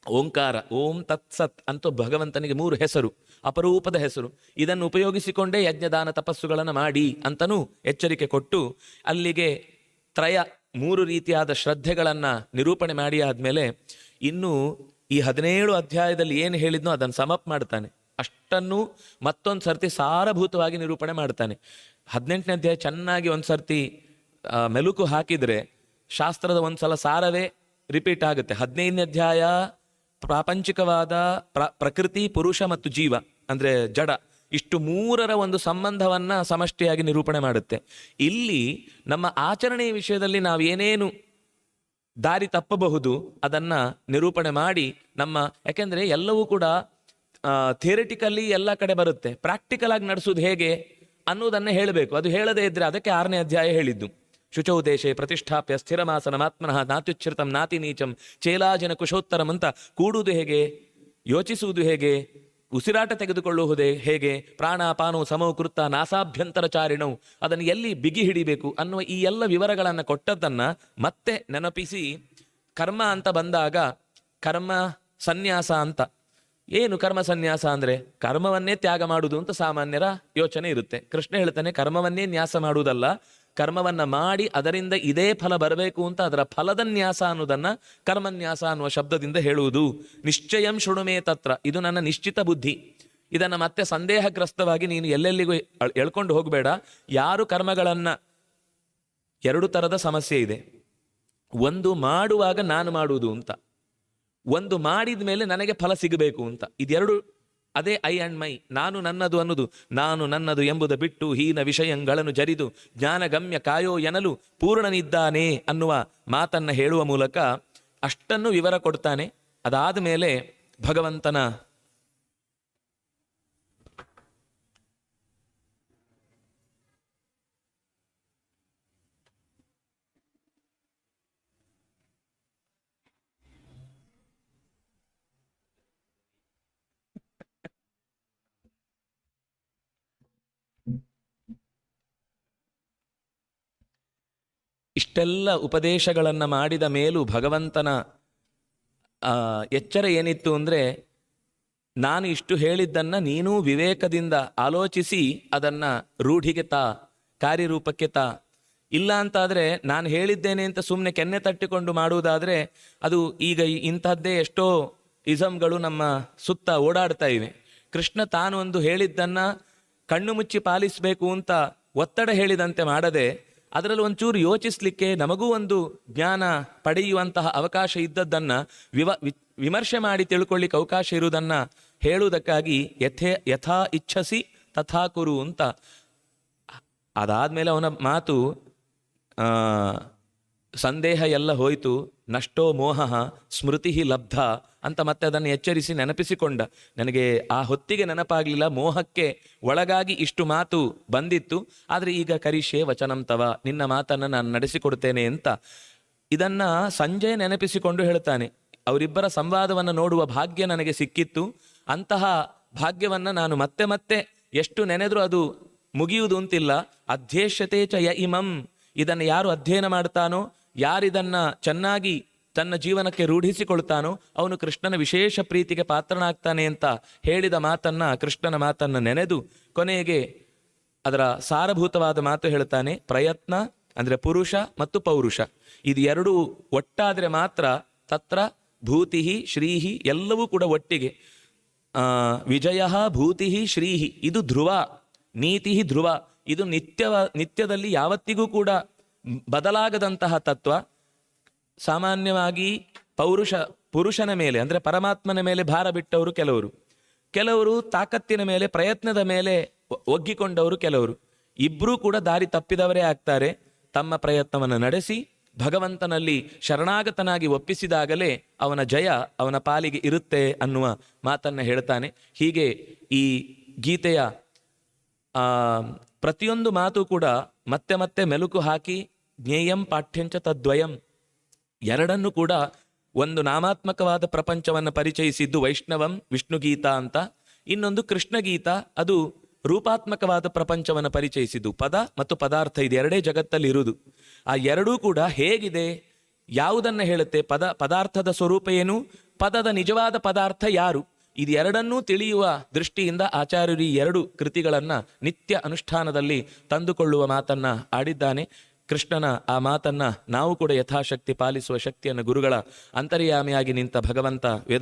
ಓಂಕಾರ, ಓಂ ತತ್ಸತ್ ಅಂತ ಭಗವಂತನಿಗೆ ಮೂರು ಹೆಸರು, ಅಪರೂಪದ ಹೆಸರು. ಇದನ್ನು ಉಪಯೋಗಿಸಿಕೊಂಡೇ ಯಜ್ಞದಾನ ತಪಸ್ಸುಗಳನ್ನು ಮಾಡಿ ಅಂತನೂ ಎಚ್ಚರಿಕೆ ಕೊಟ್ಟು ಅಲ್ಲಿಗೆ ತ್ರಯ ಮೂರು ರೀತಿಯಾದ ಶ್ರದ್ಧೆಗಳನ್ನು ನಿರೂಪಣೆ ಮಾಡಿ ಆದಮೇಲೆ ಇನ್ನು ಈ ಹದಿನೇಳು ಅಧ್ಯಾಯದಲ್ಲಿ ಏನು ಹೇಳಿದ್ನೋ ಅದನ್ನು ಸಮಪ್ ಮಾಡ್ತಾನೆ. ಅಷ್ಟನ್ನು ಮತ್ತೊಂದು ಸರ್ತಿ ಸಾರಭೂತವಾಗಿ ನಿರೂಪಣೆ ಮಾಡ್ತಾನೆ. ಹದಿನೆಂಟನೇ ಅಧ್ಯಾಯ ಚೆನ್ನಾಗಿ ಒಂದು ಸರ್ತಿ ಮೆಲುಕು ಹಾಕಿದರೆ ಶಾಸ್ತ್ರದ ಒಂದು ಸಲ ಸಾರವೇ ರಿಪೀಟ್ ಆಗುತ್ತೆ. ಹದಿನೈದನೇ ಅಧ್ಯಾಯ ಪ್ರಾಪಂಚಿಕವಾದ ಪ್ರ, ಪ್ರಕೃತಿ, ಪುರುಷ ಮತ್ತು ಜೀವ, ಅಂದ್ರೆ ಜಡ, ಇಷ್ಟು ಮೂರರ ಒಂದು ಸಂಬಂಧವನ್ನ ಸಮಷ್ಟಿಯಾಗಿ ನಿರೂಪಣೆ ಮಾಡುತ್ತೆ. ಇಲ್ಲಿ ನಮ್ಮ ಆಚರಣೆಯ ವಿಷಯದಲ್ಲಿ ನಾವು ಏನೇನು ದಾರಿ ತಪ್ಪಬಹುದು ಅದನ್ನ ನಿರೂಪಣೆ ಮಾಡಿ ನಮ್ಮ, ಯಾಕೆಂದ್ರೆ ಎಲ್ಲವೂ ಕೂಡ ಥಿಯರಿಟಿಕಲಿ ಎಲ್ಲ ಕಡೆ ಬರುತ್ತೆ. ಪ್ರಾಕ್ಟಿಕಲ್ ಆಗಿ ನಡೆಸೋದು ಹೇಗೆ ಅನ್ನೋದನ್ನೇ ಹೇಳಬೇಕು. ಅದು ಹೇಳದೇ ಇದ್ದರೆ ಅದಕ್ಕೆ ಆರನೇ ಅಧ್ಯಾಯ ಹೇಳಿದ್ದು. ಶುಚೌ ದೇಶೆ ಪ್ರತಿಷ್ಠಾಪ್ಯ ಸ್ಥಿರಮಾಸನಮಾತ್ಮನಃ ನಾತ್ಯುಚ್ಛ್ರಿತಂ ನಾತಿ ನೀಚಂ ಚೇಲಾಜನ ಕುಶೋತ್ತರಂ ಅಂತ ಕೂಡುವುದು ಹೇಗೆ? ಯೋಚಿಸುವುದು ಹೇಗೆ? ಉಸಿರಾಟ ತೆಗೆದುಕೊಳ್ಳುವುದೇ ಹೇಗೆ? ಪ್ರಾಣಾಪಾನೋ ಸಮೋ ಕೃತ ನಾಸಾಭ್ಯಂತರ ಚಾರಿಣವು ಅದನ್ನು ಎಲ್ಲಿ ಬಿಗಿ ಹಿಡಿಬೇಕು ಅನ್ನುವ ಈ ಎಲ್ಲ ವಿವರಗಳನ್ನು ಕೊಟ್ಟದ್ದನ್ನು ಮತ್ತೆ ನೆನಪಿಸಿ. ಕರ್ಮ ಅಂತ ಬಂದಾಗ ಕರ್ಮ ಸನ್ಯಾಸ ಅಂತ. ಏನು ಕರ್ಮ ಸನ್ಯಾಸ ಅಂದ್ರೆ? ಕರ್ಮವನ್ನೇ ತ್ಯಾಗ ಮಾಡುವುದು ಅಂತ ಸಾಮಾನ್ಯರ ಯೋಚನೆ ಇರುತ್ತೆ. ಕೃಷ್ಣ ಹೇಳ್ತಾನೆ, ಕರ್ಮವನ್ನೇ ನ್ಯಾಸ ಮಾಡುವುದಲ್ಲ ಕರ್ಮವನ್ನ ಮಾಡಿ ಅದರಿಂದ ಇದೇ ಫಲ ಬರಬೇಕು ಅಂತ ಅದರ ಫಲದ ನ್ಯಾಸ ಅನ್ನೋದನ್ನು ಕರ್ಮನ್ಯಾಸ ಅನ್ನುವ ಶಬ್ದದಿಂದ ಹೇಳುವುದು. ನಿಶ್ಚಯಂ ಶೃಣುಮೇ ತತ್ರ. ಇದು ನನ್ನ ನಿಶ್ಚಿತ ಬುದ್ಧಿ. ಇದನ್ನ ಮತ್ತೆ ಸಂದೇಹಗ್ರಸ್ತವಾಗಿ ನೀನು ಎಲ್ಲೆಲ್ಲಿಗೂ ಎಳ್ಕೊಂಡು ಹೋಗಬೇಡ. ಯಾರು ಕರ್ಮಗಳನ್ನು ಎರಡು ತರದ ಸಮಸ್ಯೆ ಇದೆ. ಒಂದು ಮಾಡುವಾಗ ನಾನು ಮಾಡುವುದು ಅಂತ. ಒಂದು ಮಾಡಿದ ಮೇಲೆ ನನಗೆ ಫಲ ಸಿಗಬೇಕು ಅಂತ. ಇದೆರಡು ಅದೇ ಐ ಅಂಡ್ ಮೈ. ನಾನು ನನ್ನದು ಅನ್ನುದು, ನಾನು ನನ್ನದು ಎಂಬುದು ಬಿಟ್ಟು ಹೀನ ವಿಷಯಗಳನ್ನು ಜರಿದು ಜ್ಞಾನಗಮ್ಯ ಕಾಯೋ ಎನಲು ಪೂರ್ಣನಿದ್ದಾನೆ ಅನ್ನುವ ಮಾತನ್ನ ಹೇಳುವ ಮೂಲಕ ಅಷ್ಟನ್ನು ವಿವರ ಕೊಡ್ತಾನೆ. ಅದಾದ ಮೇಲೆ ಭಗವಂತನ ಇಷ್ಟೆಲ್ಲ ಉಪದೇಶಗಳನ್ನು ಮಾಡಿದ ಮೇಲೂ ಭಗವಂತನ ಎಚ್ಚರ ಏನಿತ್ತು ಅಂದರೆ, ನಾನು ಇಷ್ಟು ಹೇಳಿದ್ದನ್ನು ನೀನೂ ವಿವೇಕದಿಂದ ಆಲೋಚಿಸಿ ಅದನ್ನು ರೂಢಿಗೆ ತಾ, ಕಾರ್ಯರೂಪಕ್ಕೆ ತಾ. ಇಲ್ಲ ಅಂತಾದರೆ ನಾನು ಹೇಳಿದ್ದೇನೆ ಅಂತ ಸುಮ್ಮನೆ ಕೆನ್ನೆ ತಟ್ಟಿಕೊಂಡು ಮಾಡುವುದಾದರೆ ಅದು ಈಗ ಇಂಥದ್ದೇ ಎಷ್ಟೋ ಇಸಮ್ಗಳು ನಮ್ಮ ಸುತ್ತ ಓಡಾಡ್ತಾ ಇವೆ. ಕೃಷ್ಣ ತಾನು ಒಂದು ಹೇಳಿದ್ದನ್ನು ಕಣ್ಣು ಮುಚ್ಚಿ ಪಾಲಿಸಬೇಕು ಅಂತ ಒತ್ತಡ ಹೇಳಿದಂತೆ ಮಾಡದೆ ಅದರಲ್ಲಿ ಒಂಚೂರು ಯೋಚಿಸಲಿಕ್ಕೆ ನಮಗೂ ಒಂದು ಜ್ಞಾನ ಪಡೆಯುವಂತಹ ಅವಕಾಶ ಇದ್ದದ್ದನ್ನು ವಿವ ವಿಮರ್ಶೆ ಮಾಡಿ ತಿಳ್ಕೊಳ್ಳಿಕ್ಕೆ ಅವಕಾಶ ಇರುವುದನ್ನು ಹೇಳುವುದಕ್ಕಾಗಿ ಯಥೆ ಯಥಾ ಇಚ್ಛಸಿ ತಥಾ ಕುರು ಅಂತ. ಅದಾದ್ಮೇಲೆ ಅವನ ಮಾತು ಸಂದೇಹ ಎಲ್ಲ ಹೋಯಿತು. ನಷ್ಟೋ ಮೋಹ ಸ್ಮೃತಿ ಲಬ್ಧ. ಅಂತ ಮತ್ತೆ ಅದನ್ನು ಎಚ್ಚರಿಸಿ ನೆನಪಿಸಿಕೊಂಡ. ನನಗೆ ಆ ಹೊತ್ತಿಗೆ ನೆನಪಾಗಲಿಲ್ಲ, ಮೋಹಕ್ಕೆ ಒಳಗಾಗಿ ಇಷ್ಟು ಮಾತು ಬಂದಿತ್ತು. ಆದರೆ ಈಗ ಕರಿಷೆ ವಚನಂ ತವ, ನಿನ್ನ ಮಾತನ್ನು ನಾನು ನಡೆಸಿಕೊಡ್ತೇನೆ ಅಂತ. ಇದನ್ನ ಸಂಜೆ ನೆನಪಿಸಿಕೊಂಡು ಹೇಳ್ತಾನೆ. ಅವರಿಬ್ಬರ ಸಂವಾದವನ್ನು ನೋಡುವ ಭಾಗ್ಯ ನನಗೆ ಸಿಕ್ಕಿತ್ತು. ಅಂತಹ ಭಾಗ್ಯವನ್ನು ನಾನು ಮತ್ತೆ ಮತ್ತೆ ಎಷ್ಟು ನೆನೆದರೂ ಅದು ಮುಗಿಯುವುದು ಅಂತಿಲ್ಲ. ಅಧ್ಯಕ್ಷತೆ ಚ ಯ ಇಮಂ. ಇದನ್ನು ಯಾರು ಅಧ್ಯಯನ ಮಾಡ್ತಾನೋ, ಯಾರಿದನ್ನು ಚೆನ್ನಾಗಿ ತನ್ನ ಜೀವನಕ್ಕೆ ರೂಢಿಸಿಕೊಳ್ತಾನೋ ಅವನು ಕೃಷ್ಣನ ವಿಶೇಷ ಪ್ರೀತಿಗೆ ಪಾತ್ರನಾಗ್ತಾನೆ ಅಂತ ಹೇಳಿದ ಮಾತನ್ನ ಕೃಷ್ಣನ ಮಾತನ್ನ ನೆನೆದು ಕೊನೆಗೆ ಅದರ ಸಾರಭೂತವಾದ ಮಾತು ಹೇಳ್ತಾನೆ ಪ್ರಯತ್ನ ಅಂದ್ರೆ ಪುರುಷ ಮತ್ತು ಪೌರುಷ. ಇದು ಎರಡೂ ಒಟ್ಟಾದರೆ ಮಾತ್ರ ತತ್ರ ಭೂತಿಹಿ ಶ್ರೀಹಿ ಎಲ್ಲವೂ ಕೂಡ ಒಟ್ಟಿಗೆ. ಆ, ವಿಜಯ ಭೂತಿ ಶ್ರೀಹಿ ಇದು ಧ್ರುವ ನೀತಿ ಧ್ರುವ. ಇದು ನಿತ್ಯವ ನಿತ್ಯದಲ್ಲಿ ಯಾವತ್ತಿಗೂ ಕೂಡ ಬದಲಾಗದಂತಹ ತತ್ವ. ಸಾಮಾನ್ಯವಾಗಿ ಪೌರುಷ, ಪುರುಷನ ಮೇಲೆ, ಅಂದರೆ ಪರಮಾತ್ಮನ ಮೇಲೆ ಭಾರ ಬಿಟ್ಟವರು ಕೆಲವರು. ಕೆಲವರು ತಾಕತ್ತಿನ ಮೇಲೆ, ಪ್ರಯತ್ನದ ಮೇಲೆ ಒಗ್ಗಿಕೊಂಡವರು ಕೆಲವರು. ಇಬ್ಬರೂ ಕೂಡ ದಾರಿ ತಪ್ಪಿದವರೇ ಆಗ್ತಾರೆ. ತಮ್ಮ ಪ್ರಯತ್ನವನ್ನು ನಡೆಸಿ, ಭಗವಂತನಲ್ಲಿ ಶರಣಾಗತನಾಗಿ ಒಪ್ಪಿಸಿದಾಗಲೇ ಅವನ ಜಯ ಅವನ ಪಾಲಿಗೆ ಇರುತ್ತೆ ಅನ್ನುವ ಮಾತನ್ನು ಹೇಳ್ತಾನೆ. ಹೀಗೆ ಈ ಗೀತೆಯ ಪ್ರತಿಯೊಂದು ಮಾತು ಕೂಡ ಮತ್ತೆ ಮತ್ತೆ ಮೆಲುಕು ಹಾಕಿ, ಜ್ಞೇಯಂ ಪಾಠ್ಯಂಚ ತದ್ವಯಂ ಎರಡನ್ನು ಕೂಡ ಒಂದು ನಾಮಾತ್ಮಕವಾದ ಪ್ರಪಂಚವನ್ನು ಪರಿಚಯಿಸಿದ್ದು ವೈಷ್ಣವಂ, ವಿಷ್ಣುಗೀತ ಅಂತ. ಇನ್ನೊಂದು ಕೃಷ್ಣಗೀತ, ಅದು ರೂಪಾತ್ಮಕವಾದ ಪ್ರಪಂಚವನ್ನು ಪರಿಚಯಿಸಿದ್ದು. ಪದ ಮತ್ತು ಪದಾರ್ಥ ಇದು ಎರಡೇ ಜಗತ್ತಲ್ಲಿ ಇರುವುದು ಆ ಎರಡೂ ಕೂಡ ಹೇಗಿದೆ, ಯಾವುದನ್ನು ಹೇಳುತ್ತೆ? ಪದ, ಪದಾರ್ಥದ ಸ್ವರೂಪ ಏನು? ಪದದ ನಿಜವಾದ ಪದಾರ್ಥ ಯಾರು? ಇದು ಎರಡನ್ನೂ ತಿಳಿಯುವ ದೃಷ್ಟಿಯಿಂದ ಆಚಾರ್ಯರು ಈ ಎರಡು ಕೃತಿಗಳನ್ನು ನಿತ್ಯ ಅನುಷ್ಠಾನದಲ್ಲಿ ತಂದುಕೊಳ್ಳುವ ಮಾತನ್ನ ಆಡಿದ್ದಾನೆ. ಕೃಷ್ಣನ ಆ ಮಾತನ್ನ ನಾವು ಕೂಡ ಯಥಾಶಕ್ತಿ ಪಾಲಿಸುವ ಶಕ್ತಿಯನ್ನು ಗುರುಗಳ ಅಂತರ್ಯಾಮಿಯಾಗಿ ನಿಂತ ಭಗವಂತ ವೇದ